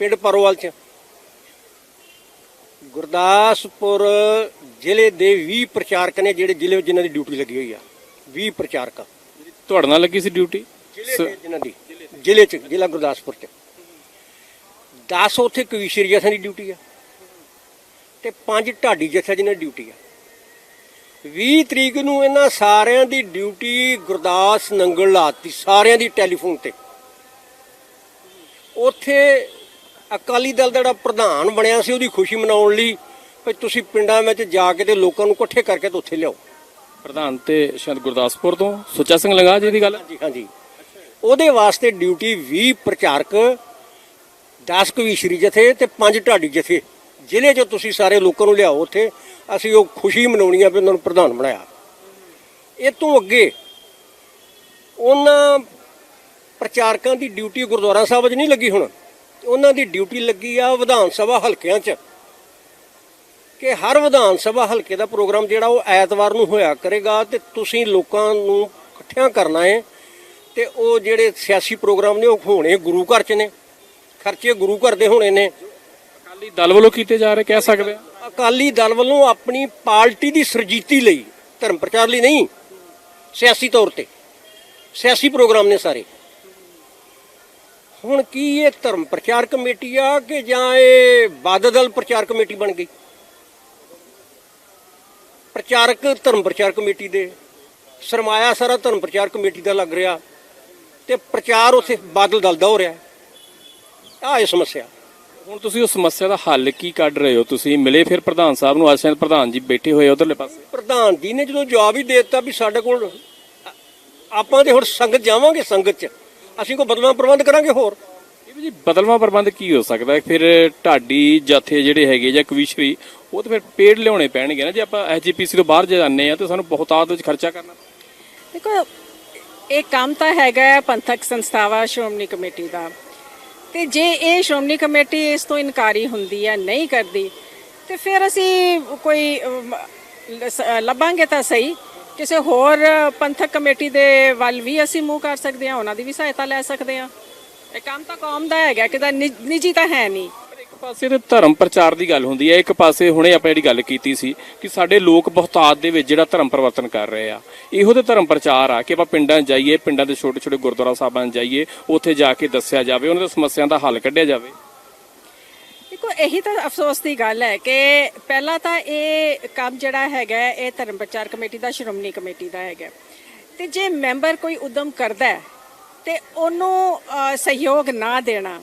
ਪਿੰਡ ਪਰੋਵਾਲ 'ਚ। ਗੁਰਦਾਸਪੁਰ ਜ਼ਿਲ੍ਹੇ ਦੇ 20 ਪ੍ਰਚਾਰਕ ਨੇ ਜਿਹੜੇ ਜ਼ਿਲ੍ਹੇ ਵਿੱਚ ਜਿਨ੍ਹਾਂ ਦੀ ਡਿਊਟੀ ਲੱਗੀ ਹੋਈ ਆ 20 ਪ੍ਰਚਾਰਕ। ਤੁਹਾਡੇ ਨਾਲ ਲੱਗੀ ਸੀ ਡਿਊਟੀ? ਜ਼ਿਲ੍ਹੇ ਦੇ ਜਿਨ੍ਹਾਂ ਦੀ ਜ਼ਿਲ੍ਹੇ 'ਚ ਜ਼ਿਲ੍ਹਾ ਗੁਰਦਾਸਪੁਰ 'ਚ। 10 ਉੱਥੇ ਕਵੀਸ਼ਰੀ ਜਥਿਆਂ ਦੀ ਡਿਊਟੀ ਆ ਤੇ ਪੰਜ ਢਾਡੀ ਜਥਿਆਂ ਜਿਨ੍ਹਾਂ ਦੀ ਡਿਊਟੀ ਆ। 20 ਤਰੀਕ ਨੂੰ ਇਹਨਾਂ ਸਾਰਿਆਂ ਦੀ ਡਿਊਟੀ ਗੁਰਦਾਸ ਨੰਗਲ ਲਾਤੀ ਸਾਰਿਆਂ ਦੀ ਟੈਲੀਫੋਨ ਤੇ। ਉੱਥੇ ਅਕਾਲੀ ਦਲ ਦਾ ਜਿਹੜਾ ਪ੍ਰਧਾਨ ਬਣਿਆ ਸੀ ਉਹਦੀ ਖੁਸ਼ੀ ਮਨਾਉਣ ਲਈ ਵੀ ਤੁਸੀਂ ਪਿੰਡਾਂ ਵਿੱਚ ਜਾ ਕੇ ਤੇ ਲੋਕਾਂ ਨੂੰ ਇਕੱਠੇ ਕਰਕੇ ਤੇ ਉੱਥੇ ਲਿਆਓ। ਪ੍ਰਧਾਨ ਤੇ ਸ਼ਾਇਦ ਗੁਰਦਾਸਪੁਰ ਤੋਂ ਸੁੱਚਾ ਸਿੰਘ ਲੰਗਾ ਜੀ ਦੀ ਗੱਲ? ਹਾਂਜੀ ਹਾਂਜੀ। ਉਹਦੇ ਵਾਸਤੇ ਡਿਊਟੀ 20 ਪ੍ਰਚਾਰਕ 10 ਕਵੀਸ਼ਰੀ ਜਥੇ ਤੇ 5 ਢਾਡੀ ਜਥੇ ਜ਼ਿਲ੍ਹੇ 'ਚ ਤੁਸੀਂ ਸਾਰੇ ਲੋਕਾਂ ਨੂੰ ਲਿਆਓ ਉੱਥੇ। ਅਸੀਂ ਉਹ ਖੁਸ਼ੀ ਮਨਾਉਣੀ ਆ ਵੀ ਉਹਨਾਂ ਨੂੰ ਪ੍ਰਧਾਨ ਬਣਾਇਆ। ਇਹ ਤੋਂ ਅੱਗੇ ਉਹਨਾਂ ਪ੍ਰਚਾਰਕਾਂ ਦੀ ਡਿਊਟੀ ਗੁਰਦੁਆਰਾ ਸਾਹਿਬ 'ਚ ਨਹੀਂ ਲੱਗੀ ਹੁਣ। ਉਹਨਾਂ ਦੀ ਡਿਊਟੀ ਲੱਗੀ ਆ ਵਿਧਾਨ ਸਭਾ ਹਲਕਿਆਂ 'ਚ। ਕਿ ਹਰ ਵਿਧਾਨ ਸਭਾ ਹਲਕੇ ਦਾ ਪ੍ਰੋਗਰਾਮ ਜਿਹੜਾ ਉਹ ਐਤਵਾਰ ਨੂੰ ਹੋਇਆ ਕਰੇਗਾ ਤੇ ਤੁਸੀਂ ਲੋਕਾਂ ਨੂੰ ਇਕੱਠਿਆਂ ਕਰਨਾ ਹੈ ਤੇ ਉਹ ਜਿਹੜੇ ਸਿਆਸੀ ਪ੍ਰੋਗਰਾਮ ਨੇ ਉਹ ਹੋਣੇ ਗੁਰੂ ਘਰ 'ਚ ਨੇ। ਖਰਚੇ ਗੁਰੂ ਘਰ ਦੇ ਹੋਣੇ ਨੇ। ਅਕਾਲੀ ਦਲ ਵੱਲੋਂ ਕੀਤੇ ਜਾ ਰਹੇ, ਕਹਿ ਸਕਦੇ ਆ। ਅਕਾਲੀ ਦਲ ਵੱਲੋਂ ਆਪਣੀ ਪਾਰਟੀ ਦੀ ਸਰਜੀਤੀ ਲਈ, ਧਰਮ ਪ੍ਰਚਾਰ ਲਈ ਨਹੀਂ, ਸਿਆਸੀ ਤੌਰ ਤੇ। ਸਿਆਸੀ ਪ੍ਰੋਗਰਾਮ ਨੇ ਸਾਰੇ। ਹੁਣ ਕੀ ਇਹ ਧਰਮ ਪ੍ਰਚਾਰ ਕਮੇਟੀ ਆ ਕਿ ਜਾਂ ਇਹ ਬਾਦਲ ਦਲ ਪ੍ਰਚਾਰ ਕਮੇਟੀ ਬਣ ਗਈ? ਪ੍ਰਚਾਰਕ ਧਰਮ ਪ੍ਰਚਾਰ ਕਮੇਟੀ ਦੇ, ਸਰਮਾਇਆ ਸਾਰਾ ਧਰਮ ਪ੍ਰਚਾਰ ਕਮੇਟੀ ਦਾ ਲੱਗ ਰਿਹਾ ਤੇ ਪ੍ਰਚਾਰ ਉਥੇ ਬਾਦਲ ਦਲ ਦਾ ਹੋ ਰਿਹਾ। ਆਹ ਇਹ ਸਮੱਸਿਆ। ਹੁਣ ਤੁਸੀਂ ਉਸ ਸਮੱਸਿਆ ਦਾ ਹੱਲ ਕੀ ਕੱਢ ਰਹੇ ਹੋ? ਤੁਸੀਂ ਮਿਲੇ ਫਿਰ ਪ੍ਰਧਾਨ ਸਾਹਿਬ ਨੂੰ ਅੱਜ ਸ਼ਾਇਦ ਪ੍ਰਧਾਨ ਜੀ ਬੈਠੇ ਹੋਏ ਉਧਰਲੇ ਪਾਸੇ। ਪ੍ਰਧਾਨ ਜੀ ਨੇ ਜਦੋਂ ਜਵਾਬ ਹੀ ਦੇ ਦਿੱਤਾ ਵੀ ਸਾਡੇ ਕੋਲ ਆਪਾਂ ਤੇ ਹੁਣ ਸੰਗਤ ਜਾਵਾਂਗੇ ਸੰਗਤ 'ਚ। ਅਸੀਂ ਕੋਈ ਬਦਲਵਾ ਪ੍ਰਬੰਧ ਕਰਾਂਗੇ ਹੋਰ? ਇਹ ਵੀ ਜੀ ਬਦਲਵਾਂ ਪ੍ਰਬੰਧ ਕੀ ਹੋ ਸਕਦਾ ਹੈ? ਫਿਰ ਢਾਡੀ ਜਥੇ ਜਿਹੜੇ ਹੈਗੇ ਜਾਂ ਕਵੀਸ਼ਰੀ ਉਹ ਤਾਂ ਫਿਰ ਪੇੜ ਲਿਆਉਣੇ ਪੈਣਗੇ ਨਾ। ਜੇ ਆਪਾਂ ਐਸਜੀਪੀਸੀ ਤੋਂ ਬਾਹਰ ਜਾਂਦੇ ਆ ਤਾਂ ਸਾਨੂੰ ਬਹੁਤਾਤ ਵਿੱਚ ਖਰਚਾ ਕਰਨਾ ਦੇਖੋ ਇਹ ਕੰਮ ਤਾਂ ਹੈਗਾ ਪੰਥਕ ਸੰਸਥਾਵਾਂ ਸ਼੍ਰੋਮਣੀ ਕਮੇਟੀ ਦਾ। ਤੇ ਜੇ ਇਹ ਸ਼੍ਰੋਮਣੀ ਕਮੇਟੀ ਇਸ ਤੋਂ ਇਨਕਾਰੀ ਹੁੰਦੀ ਹੈ, ਨਹੀਂ ਕਰਦੀ, ਤੇ ਫਿਰ ਅਸੀਂ ਕੋਈ ਲੱਭਾਂਗੇ ਤਾਂ ਸਹੀ। ਕਿਸੇ ਹੋਰ ਪੰਥਕ ਕਮੇਟੀ ਦੇ ਵੱਲ ਵੀ ਅਸੀਂ ਮੂੰਹ ਕਰ ਸਕਦੇ ਹਾਂ, ਉਹਨਾਂ ਦੀ ਵੀ ਸਹਾਇਤਾ ਲੈ ਸਕਦੇ ਹਾਂ। ਇਹ ਕੰਮ ਤਾਂ ਕੌਮ ਦਾ ਹੈਗਾ ਕਿ ਨਿੱਜੀ ਤਾਂ ਹੈ ਨਹੀਂ। ਪਾਸੇ ਤੇ ਧਰਮ ਪ੍ਰਚਾਰ ਦੀ ਗੱਲ ਹੁੰਦੀ ਹੈ, ਇੱਕ ਪਾਸੇ ਹੁਣੇ ਆਪਾਂ ਜਿਹੜੀ ਗੱਲ ਕੀਤੀ ਸੀ ਕਿ ਸਾਡੇ ਲੋਕ ਬਹੁਤਾਤ ਦੇ ਵਿੱਚ ਜਿਹੜਾ ਧਰਮ ਪਰਿਵਰਤਨ ਕਰ ਰਹੇ ਆ। ਇਹੋ ਤੇ ਧਰਮ ਪ੍ਰਚਾਰ ਆ ਕਿ ਆਪਾਂ ਪਿੰਡਾਂ 'ਚ ਜਾਈਏ, ਪਿੰਡਾਂ ਦੇ ਛੋਟੇ ਛੋਟੇ ਗੁਰਦੁਆਰਾ ਸਾਹਿਬਾਂ ਜਾਈਏ, ਉੱਥੇ ਜਾ ਕੇ ਦੱਸਿਆ ਜਾਵੇ, ਉਹਨਾਂ ਦੀ ਸਮੱਸਿਆਵਾਂ ਦਾ ਹੱਲ ਕੱਢਿਆ ਜਾਵੇ। ਦੇਖੋ, ਇਹੀ ਤਾਂ ਅਫਸੋਸ ਦੀ ਗੱਲ ਹੈ ਕਿ ਪਹਿਲਾਂ ਤਾਂ ਇਹ ਕੰਮ ਜਿਹੜਾ ਹੈਗਾ, ਇਹ ਧਰਮ ਪ੍ਰਚਾਰ ਕਮੇਟੀ ਦਾ, ਸ਼੍ਰੋਮਣੀ ਕਮੇਟੀ ਦਾ ਹੈਗਾ। ਤੇ ਜੇ ਮੈਂਬਰ ਕੋਈ ਉਦਮ ਕਰਦਾ ਹੈ ਤੇ ਉਹਨੂੰ ਸਹਿਯੋਗ ਨਾ ਦੇਣਾ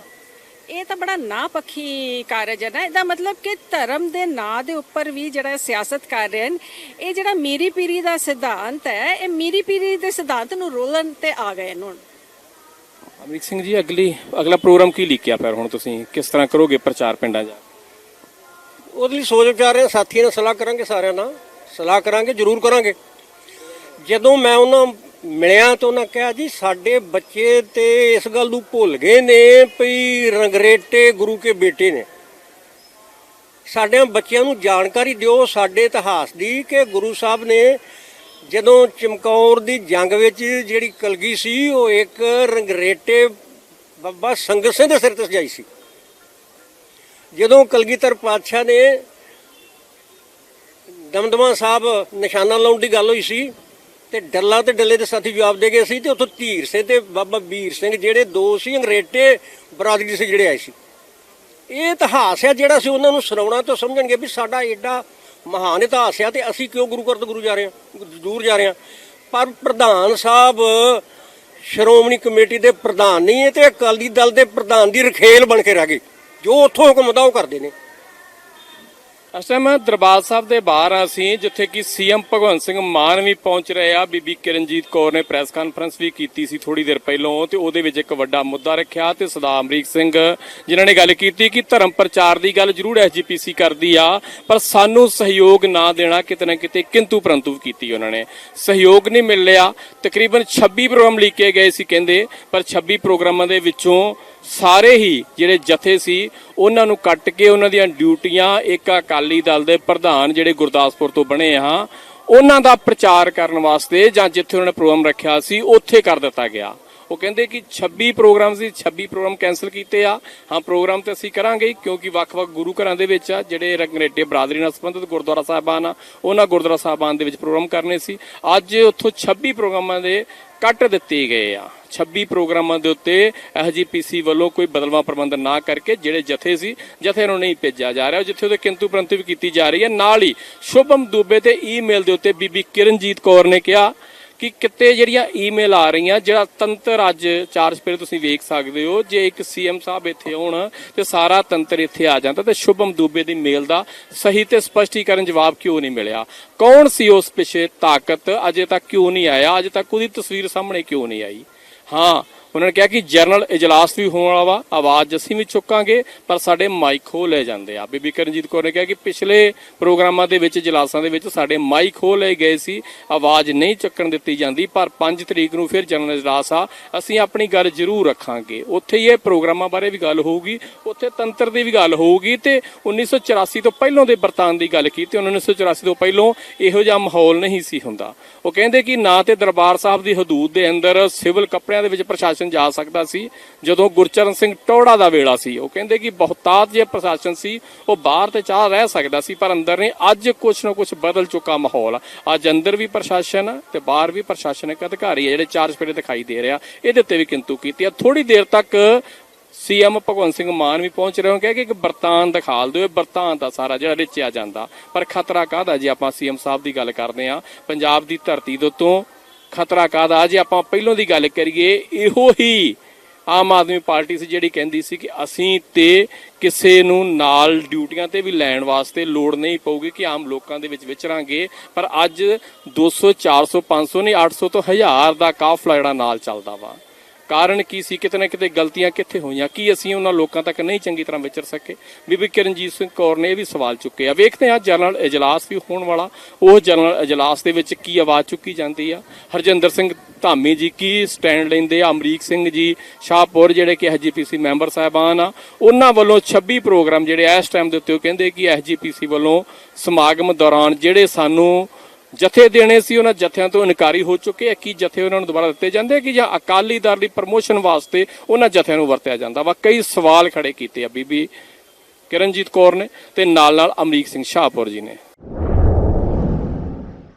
ਇਹ ਤਾਂ ਬੜਾ ਨਾ ਪੱਖੀ ਕਾਰਜ ਹੈ ਨਾ। ਇਹਦਾ ਮਤਲਬ ਕਿ ਧਰਮ ਦੇ ਨਾਂ ਦੇ ਉੱਪਰ ਵੀ ਜਿਹੜਾ ਸਿਆਸਤ ਕਰ ਰਹੇ ਹਨ ਇਹ ਜਿਹੜਾ ਮੀਰੀ ਪੀਰੀ ਦਾ ਸਿਧਾਂਤ ਹੈ ਇਹ ਮੀਰੀ ਪੀਰੀ ਦੇ ਸਿਧਾਂਤ ਨੂੰ ਰੋਲਣ ਤੇ ਆ ਗਏ ਨੇ ਹੁਣ। ਅਮਰੀਕ ਸਿੰਘ ਜੀ ਅਗਲੀ ਅਗਲਾ ਪ੍ਰੋਗਰਾਮ ਕੀ ਲਿਖਿਆ ਫਿਰ ਹੁਣ ਤੁਸੀਂ? ਕਿਸ ਤਰ੍ਹਾਂ ਕਰੋਗੇ ਪ੍ਰਚਾਰ ਪਿੰਡਾਂ 'ਚ ਉਹਦੇ ਲਈ ਸੋਚ ਵਿਚਾਰ ਰਹੇ ਸਾਥੀਆਂ ਨਾਲ ਸਲਾਹ ਕਰਾਂਗੇ ਸਾਰਿਆਂ ਨਾਲ। ਸਲਾਹ ਕਰਾਂਗੇ ਜ਼ਰੂਰ ਕਰਾਂਗੇ। ਜਦੋਂ ਮੈਂ ਉਹਨਾਂ ਮਿਲਿਆ ਤਾਂ ਉਹਨਾਂ ਕਿਹਾ ਜੀ, ਸਾਡੇ ਬੱਚੇ ਤੇ ਇਸ ਗੱਲ ਨੂੰ ਭੁੱਲ ਗਏ ਨੇ ਵੀ ਰੰਗਰੇਟੇ ਗੁਰੂ ਕੇ ਬੇਟੇ ਨੇ। ਸਾਡੇ ਬੱਚਿਆਂ ਨੂੰ ਜਾਣਕਾਰੀ ਦਿਓ, ਸਾਡੇ ਇਤਿਹਾਸ ਦੀ ਕਿ ਗੁਰੂ ਸਾਹਿਬ ਨੇ ਜਦੋਂ ਚਮਕੌਰ ਦੀ ਜੰਗ ਵਿੱਚ ਜਿਹੜੀ ਕਲਗੀ ਸੀ, ਉਹ ਇੱਕ ਰੰਗਰੇਟੇ ਬਾਬਾ ਸੰਗਤ ਸਿੰਘ ਦੇ ਸਿਰ ਤੇ ਸਜਾਈ ਸੀ। ਜਦੋਂ ਕਲਗੀਧਰ ਪਾਤਸ਼ਾਹ ਨੇ ਦਮਦਮਾ ਸਾਹਿਬ ਨਿਸ਼ਾਨਾ ਲਾਉਣ ਦੀ ਗੱਲ ਹੋਈ ਸੀ ਤੇ ਡੱਲਾ ਤੇ ਡੱਲੇ ਦੇ ਸਾਥੀ ਜਵਾਬ ਦੇ ਗਏ ਸੀ ਤੇ ਉੱਥੋਂ ਧੀਰ ਸਿੰਘ ਤੇ ਬਾਬਾ ਵੀਰ ਸਿੰਘ ਜਿਹੜੇ ਦੋ ਸੀ, ਅੰਗਰੇਟੇ ਬਰਾਦਰੀ ਸੀ ਜਿਹੜੇ ਆਏ ਸੀ। ਇਹ ਇਤਿਹਾਸ ਹੈ ਜਿਹੜਾ ਸੀ ਉਹਨਾਂ ਨੂੰ ਸੁਣਾਉਣਾ ਤਾਂ ਸਮਝਣਗੇ ਵੀ ਸਾਡਾ ਏਡਾ ਮਹਾਨ ਇਤਿਹਾਸ ਹੈ ਤੇ ਅਸੀਂ ਕਿਉਂ ਗੁਰੂ ਘਰ ਤੋਂ ਗੁਰੂ ਜਾ ਰਹੇ ਹਾਂ ਦੂਰ ਜਾ ਰਹੇ ਹਾਂ। ਪਰ ਪ੍ਰਧਾਨ ਸਾਹਿਬ, ਸ਼੍ਰੋਮਣੀ ਕਮੇਟੀ ਦੇ ਪ੍ਰਧਾਨ ਨਹੀਂ ਹੈ ਤੇ ਅਕਾਲੀ ਦਲ ਦੇ ਪ੍ਰਧਾਨ ਦੀ ਰਖੇਲ ਬਣ ਕੇ ਰਹਿ ਗਏ। ਜੋ ਉੱਥੋਂ ਹੁਕਮ ਹੁੰਦਾ ਉਹ ਕਰਦੇ ਨੇ। ਇਸ ਟਾਈਮ ਦਰਬਾਰ ਸਾਹਿਬ ਦੇ ਬਾਹਰ ਆ ਅਸੀਂ ਜਿੱਥੇ ਕਿ ਸੀਐਮ ਭਗਵੰਤ ਸਿੰਘ ਮਾਨ ਵੀ ਪਹੁੰਚ ਰਹੇ ਆ, ਬੀਬੀ ਕਿਰਨਜੀਤ ਕੌਰ ਨੇ ਪ੍ਰੈਸ ਕਾਨਫਰੰਸ ਵੀ ਕੀਤੀ ਸੀ ਥੋੜੀ ਦੇਰ ਪਹਿਲਾਂ ਤੇ ਉਹਦੇ ਵਿੱਚ ਇੱਕ ਵੱਡਾ ਮੁੱਦਾ ਰੱਖਿਆ ਤੇ ਸਦਾ ਅਮਰੀਕ ਸਿੰਘ ਜਿਨ੍ਹਾਂ ਨੇ ਗੱਲ ਕੀਤੀ ਕਿ ਧਰਮ ਪ੍ਰਚਾਰ ਦੀ ਗੱਲ ਜ਼ਰੂਰ ਐਸਜੀਪੀਸੀ ਕਰਦੀ ਆ, ਪਰ ਸਾਨੂੰ ਸਹਿਯੋਗ ਨਾ ਦੇਣਾ ਕਿਤੇ ਨਾ ਕਿਤੇ ਕਿੰਤੂ ਪਰੰਤੂ ਕੀਤੀ ਉਹਨਾਂ ਨੇ। ਸਹਿਯੋਗ ਨਹੀਂ ਮਿਲ ਰਿਹਾ ਤਕਰੀਬਨ 26 ਪ੍ਰੋਗਰਾਮ ਲਿਖੇ ਗਏ ਸੀ ਕਹਿੰਦੇ, ਪਰ 26 ਪ੍ਰੋਗਰਾਮਾਂ ਦੇ ਵਿੱਚੋਂ ਸਾਰੇ ਹੀ ਜਿਹੜੇ ਜਥੇ ਸੀ, ਉਹਨਾਂ ਨੂੰ ਕੱਟ ਕੇ ਉਹਨਾਂ ਦੀਆਂ ਡਿਊਟੀਆਂ ਇੱਕ ਅਕਾਲੀ ਦਲ ਦੇ ਪ੍ਰਧਾਨ ਜਿਹੜੇ ਗੁਰਦਾਸਪੁਰ ਤੋਂ ਬਣੇ ਆ ਉਹਨਾਂ ਦਾ ਪ੍ਰਚਾਰ ਕਰਨ ਵਾਸਤੇ ਜਾਂ ਜਿੱਥੇ ਉਹਨਾਂ ਨੇ ਪ੍ਰੋਗਰਾਮ ਰੱਖਿਆ ਸੀ, ਉੱਥੇ ਕਰ ਦਿੱਤਾ ਗਿਆ। ਉਹ ਕਹਿੰਦੇ ਕਿ 26 ਪ੍ਰੋਗਰਾਮ ਸੀ 26 ਪ੍ਰੋਗਰਾਮ ਕੈਨਸਲ ਕੀਤੇ ਆ। ਹਾਂ, ਪ੍ਰੋਗਰਾਮ ਤੇ ਅਸੀਂ ਕਰਾਂਗੇ ਕਿਉਂਕਿ ਵੱਖ-ਵੱਖ ਗੁਰੂ ਘਰਾਂ ਦੇ ਵਿੱਚ ਆ, ਜਿਹੜੇ ਰੰਗਰੇਟੇ ਬਰਾਦਰੀ ਨਾਲ ਸੰਬੰਧਿਤ ਗੁਰਦੁਆਰਾ ਸਾਹਿਬਾਨ ਆ, ਉਹਨਾਂ ਗੁਰਦੁਆਰਾ ਸਾਹਿਬਾਨ ਦੇ ਵਿੱਚ ਪ੍ਰੋਗਰਾਮ ਕਰਨੇ ਸੀ। ਅੱਜ ਉੱਥੋਂ 26 ਪ੍ਰੋਗਰਾਮਾਂ ਦੇ ਕੱਟ ਦਿੱਤੇ ਗਏ ਆ। 26 ਪ੍ਰੋਗਰਾਮਾਂ ਦੇ ਉੱਤੇ ਐਸਜੀਪੀਸੀ ਵੱਲੋਂ ਕੋਈ ਬਦਲਵਾਂ ਪ੍ਰਬੰਧ ਨਾ ਕਰਕੇ ਜਿਹੜੇ ਜਥੇ ਸੀ, ਜਥੇ ਨੂੰ ਨਹੀਂ ਭੇਜਿਆ ਜਾ ਰਿਹਾ। ਜਿੱਥੇ ਉਹਦੇ ਕਿੰਤੂ ਪ੍ਰੰਤੂ ਵੀ ਕੀਤੀ ਜਾ ਰਹੀ ਹੈ। ਨਾਲ ਹੀ ਸ਼ੁਭਮ ਦੂਬੇ ਤੇ ਈਮੇਲ ਦੇ ਉੱਤੇ ਬੀਬੀ ਕਿਰਨਜੀਤ ਕੌਰ ਨੇ ਕਿਹਾ ਕਿ ਕਿਤੇ ਜਿਹੜੀਆਂ ਈਮੇਲ ਆ ਰਹੀਆਂ, ਜਿਹੜਾ ਤੰਤਰ ਅੱਜ ਚਾਰ ਸਪੇਰੇ ਤੁਸੀਂ ਵੇਖ ਸਕਦੇ ਹੋ, ਜੇ ਇੱਕ ਸੀਐਮ ਸਾਹਿਬ ਇੱਥੇ ਆਉਣ ਤੇ ਸਾਰਾ ਤੰਤਰ ਇੱਥੇ ਆ ਜਾਂਦਾ ਤੇ ਸ਼ੁਭਮ ਦੂਬੇ ਦੀ ਮੇਲ ਦਾ ਸਹੀ ਤੇ ਸਪਸ਼ਟੀਕਰਨ ਜਵਾਬ ਕਿਉਂ ਨਹੀਂ ਮਿਲਿਆ? ਕੌਣ ਸੀ ਉਸ ਪਿੱਛੇ ਤਾਕਤ? ਅਜੇ ਤੱਕ ਕਿਉਂ ਨਹੀਂ ਆਇਆ? ਅਜੇ ਤੱਕ ਉਹਦੀ ਤਸਵੀਰ ਸਾਹਮਣੇ ਕਿਉਂ ਨਹੀਂ ਆਈ? ਹਾਂ ਉਹਨਾਂ ਨੇ ਕਿਹਾ ਕਿ ਜਰਨਲ ਇਜਲਾਸ ਵੀ ਹੋਣ ਵਾਲਾ ਵਾ, ਆਵਾਜ਼ ਅਸੀਂ ਵੀ ਚੁੱਕਾਂਗੇ, ਪਰ ਸਾਡੇ ਮਾਈਕ ਖੋ ਲੈ ਜਾਂਦੇ ਆ। ਬੀਬੀ ਕਰਨਜੀਤ ਕੌਰ ਨੇ ਕਿਹਾ ਕਿ ਪਿਛਲੇ ਪ੍ਰੋਗਰਾਮਾਂ ਦੇ ਵਿੱਚ, ਇਜਲਾਸਾਂ ਦੇ ਵਿੱਚ ਸਾਡੇ ਮਾਈਕ ਖੋ ਲਏ ਗਏ ਸੀ, ਆਵਾਜ਼ ਨਹੀਂ ਚੱਕਣ ਦਿੱਤੀ ਜਾਂਦੀ, ਪਰ 5 ਤਰੀਕ ਨੂੰ ਫਿਰ ਜਰਨਲ ਇਜਲਾਸ ਆ, ਅਸੀਂ ਆਪਣੀ ਗੱਲ ਜ਼ਰੂਰ ਰੱਖਾਂਗੇ। ਉੱਥੇ ਹੀ ਇਹ ਪ੍ਰੋਗਰਾਮਾਂ ਬਾਰੇ ਵੀ ਗੱਲ ਹੋਊਗੀ, ਉੱਥੇ ਤੰਤਰ ਦੀ ਵੀ ਗੱਲ ਹੋਊਗੀ ਤੇ 1984 ਤੋਂ ਪਹਿਲਾਂ ਦੇ ਬਰਤਾਨ ਦੀ ਗੱਲ ਕੀਤੀ 1984 ਤੋਂ ਪਹਿਲਾਂ ਇਹੋ ਜਿਹਾ ਮਾਹੌਲ ਨਹੀਂ ਸੀ ਹੁੰਦਾ। ਉਹ ਕਹਿੰਦੇ ਕਿ ਨਾ ਤੇ ਦਰਬਾਰ ਸਾਹਿਬ ਦੀ ਹਦੂਦ ਦੇ ਅੰਦਰ ਸਿਵਲ ਕੱਪੜਿਆਂ ਦੇ ਵਿੱਚ ਪ੍ਰਸ਼ਾਸਨ ਜਾ ਸਕਦਾ ਸੀ, ਜਦੋਂ ਗੁਰਚਰਨ ਸਿੰਘ ਟੋੜਾ ਦਾ ਵੇਲਾ ਸੀ। ਉਹ ਕਹਿੰਦੇ ਕਿ ਬਹੁਤਾਤ ਜੇ ਪ੍ਰਸ਼ਾਸਨ ਸੀ, ਉਹ ਬਾਹਰ ਤੇ ਚਾਹ ਰਹਿ ਸਕਦਾ ਸੀ, ਪਰ ਅੰਦਰ ਨੇ ਅੱਜ ਕੁਛ ਨਾ ਕੁਛ ਬਦਲ ਚੁੱਕਾ ਮਾਹੌਲ। ਅੱਜ ਅੰਦਰ ਵੀ ਪ੍ਰਸ਼ਾਸਨ ਤੇ ਬਾਹਰ ਵੀ ਪ੍ਰਸ਼ਾਸਨਿਕ ਅਧਿਕਾਰੀ ਜਿਹੜੇ ਚਾਰ ਸਪੇਰੇ ਦਿਖਾਈ ਦੇ ਰਿਹਾ। ਇਹਦੇ ਉੱਤੇ ਵੀ ਕਿੰਤੂ ਕੀਤੀ ਆ ਥੋੜੀ ਦੇਰ ਤੱਕ ਸੀਐਮ ਭਗਵੰਤ ਸਿੰਘ ਮਾਨ ਵੀ ਪਹੁੰਚ ਰਹੇ ਹੋ ਕਿ ਇੱਕ ਬਰਤਾਨ ਦਿਖਾਲ ਦਿਓ, ਇਹ ਬਰਤਾਨ ਦਾ ਸਾਰਾ ਜਿਹੜਾ ਰਿਚਿਆ ਜਾਂਦਾ। ਪਰ ਖਤਰਾ ਕਾਹਦਾ ਜੇ ਆਪਾਂ ਸੀਐਮ ਸਾਹਿਬ ਦੀ ਗੱਲ ਕਰਦੇ ਆ ਪੰਜਾਬ ਦੀ ਧਰਤੀ ਦੇ ਉੱਤੋਂ ਖਤਰਾ ਕਾਹਦਾ? ਜੇ ਆਪਾਂ ਪਹਿਲੋਂ ਦੀ ਗੱਲ ਕਰੀਏ, ਇਹੋ ਹੀ ਆਮ ਆਦਮੀ ਪਾਰਟੀ ਸੀ ਜਿਹੜੀ ਕਹਿੰਦੀ ਸੀ ਕਿ ਅਸੀਂ ਤੇ ਕਿਸੇ ਨੂੰ ਨਾਲ ਡਿਊਟੀਆਂ ਤੇ ਵੀ ਲੈਣ ਵਾਸਤੇ ਲੋੜ ਨਹੀਂ ਪਊਗੀ ਕਿ ਆਮ ਲੋਕਾਂ ਦੇ ਵਿੱਚ ਵਿਚਰਾਂਗੇ। ਪਰ ਅੱਜ 200 400 500 ਨਹੀਂ 800 ਤੋਂ 1000 ਦਾ ਕਾਫਲਾ ਜਿਹੜਾ ਨਾਲ ਚੱਲਦਾ ਵਾ। ਕਾਰਨ ਕੀ ਸੀ? ਕਿਤੇ ਨਾ ਕਿਤੇ ਗਲਤੀਆਂ ਕਿੱਥੇ ਹੋਈਆਂ? ਕੀ ਅਸੀਂ ਉਹਨਾਂ ਲੋਕਾਂ ਤੱਕ ਨਹੀਂ ਚੰਗੀ ਤਰ੍ਹਾਂ ਵਿਚਰ ਸਕੇ? ਬੀਬੀ ਕਿਰਨਜੀਤ ਸਿੰਘ ਕੌਰ ਨੇ ਇਹ ਵੀ ਸਵਾਲ ਚੁੱਕੇ ਆ। ਵੇਖਦੇ ਹਾਂ ਜਨਰਲ ਇਜਲਾਸ ਵੀ ਹੋਣ ਵਾਲਾ। ਉਹ ਜਨਰਲ ਇਜਲਾਸ ਦੇ ਵਿੱਚ ਕੀ ਆਵਾਜ਼ ਚੁੱਕੀ ਜਾਂਦੀ ਆ? ਹਰਜਿੰਦਰ ਸਿੰਘ ਧਾਮੀ ਜੀ ਕੀ ਸਟੈਂਡ ਲੈਂਦੇ ਆ? ਅਮਰੀਕ ਸਿੰਘ ਜੀ, ਸ਼ਾਹਪੁਰ ਜਿਹੜੇ ਕਿ ਐਸਜੀਪੀਸੀ ਮੈਂਬਰ ਸਾਹਿਬਾਨ ਆ। ਉਹਨਾਂ ਵੱਲੋਂ 26 ਪ੍ਰੋਗਰਾਮ ਜਿਹੜੇ ਇਸ ਟਾਈਮ ਦੇ ਉੱਤੇ ਉਹ ਕਹਿੰਦੇ ਕਿ ਐਸਜੀਪੀਸੀ ਵੱਲੋਂ ਸਮਾਗਮ ਦੌਰਾਨ ਜਿਹੜੇ ਸਾਨੂੰ ਜਥੇ ਦੇਣੇ ਸੀ, ਉਹਨਾਂ ਜਥਿਆਂ ਤੋਂ ਇਨਕਾਰੀ ਹੋ ਚੁੱਕੇ ਆ ਕੀ ਜਥੇ ਉਹਨਾਂ ਨੂੰ ਦੁਬਾਰਾ ਦਿੱਤੇ ਜਾਂਦੇ ਆ ਕਿ ਜਾਂ ਅਕਾਲੀ ਦਲ ਦੀ ਪ੍ਰਮੋਸ਼ਨ ਵਾਸਤੇ ਉਹਨਾਂ ਜਥਿਆਂ ਨੂੰ ਵਰਤਿਆ ਜਾਂਦਾ? ਵਾ ਕਈ ਸਵਾਲ ਖੜੇ ਕੀਤੇ ਆ ਬੀਬੀ ਕਿਰਨਜੀਤ ਕੌਰ ਨੇ ਤੇ ਨਾਲ ਨਾਲ ਅਮਰੀਕ ਸਿੰਘ ਸ਼ਾਹਪੁਰ ਜੀ ਨੇ।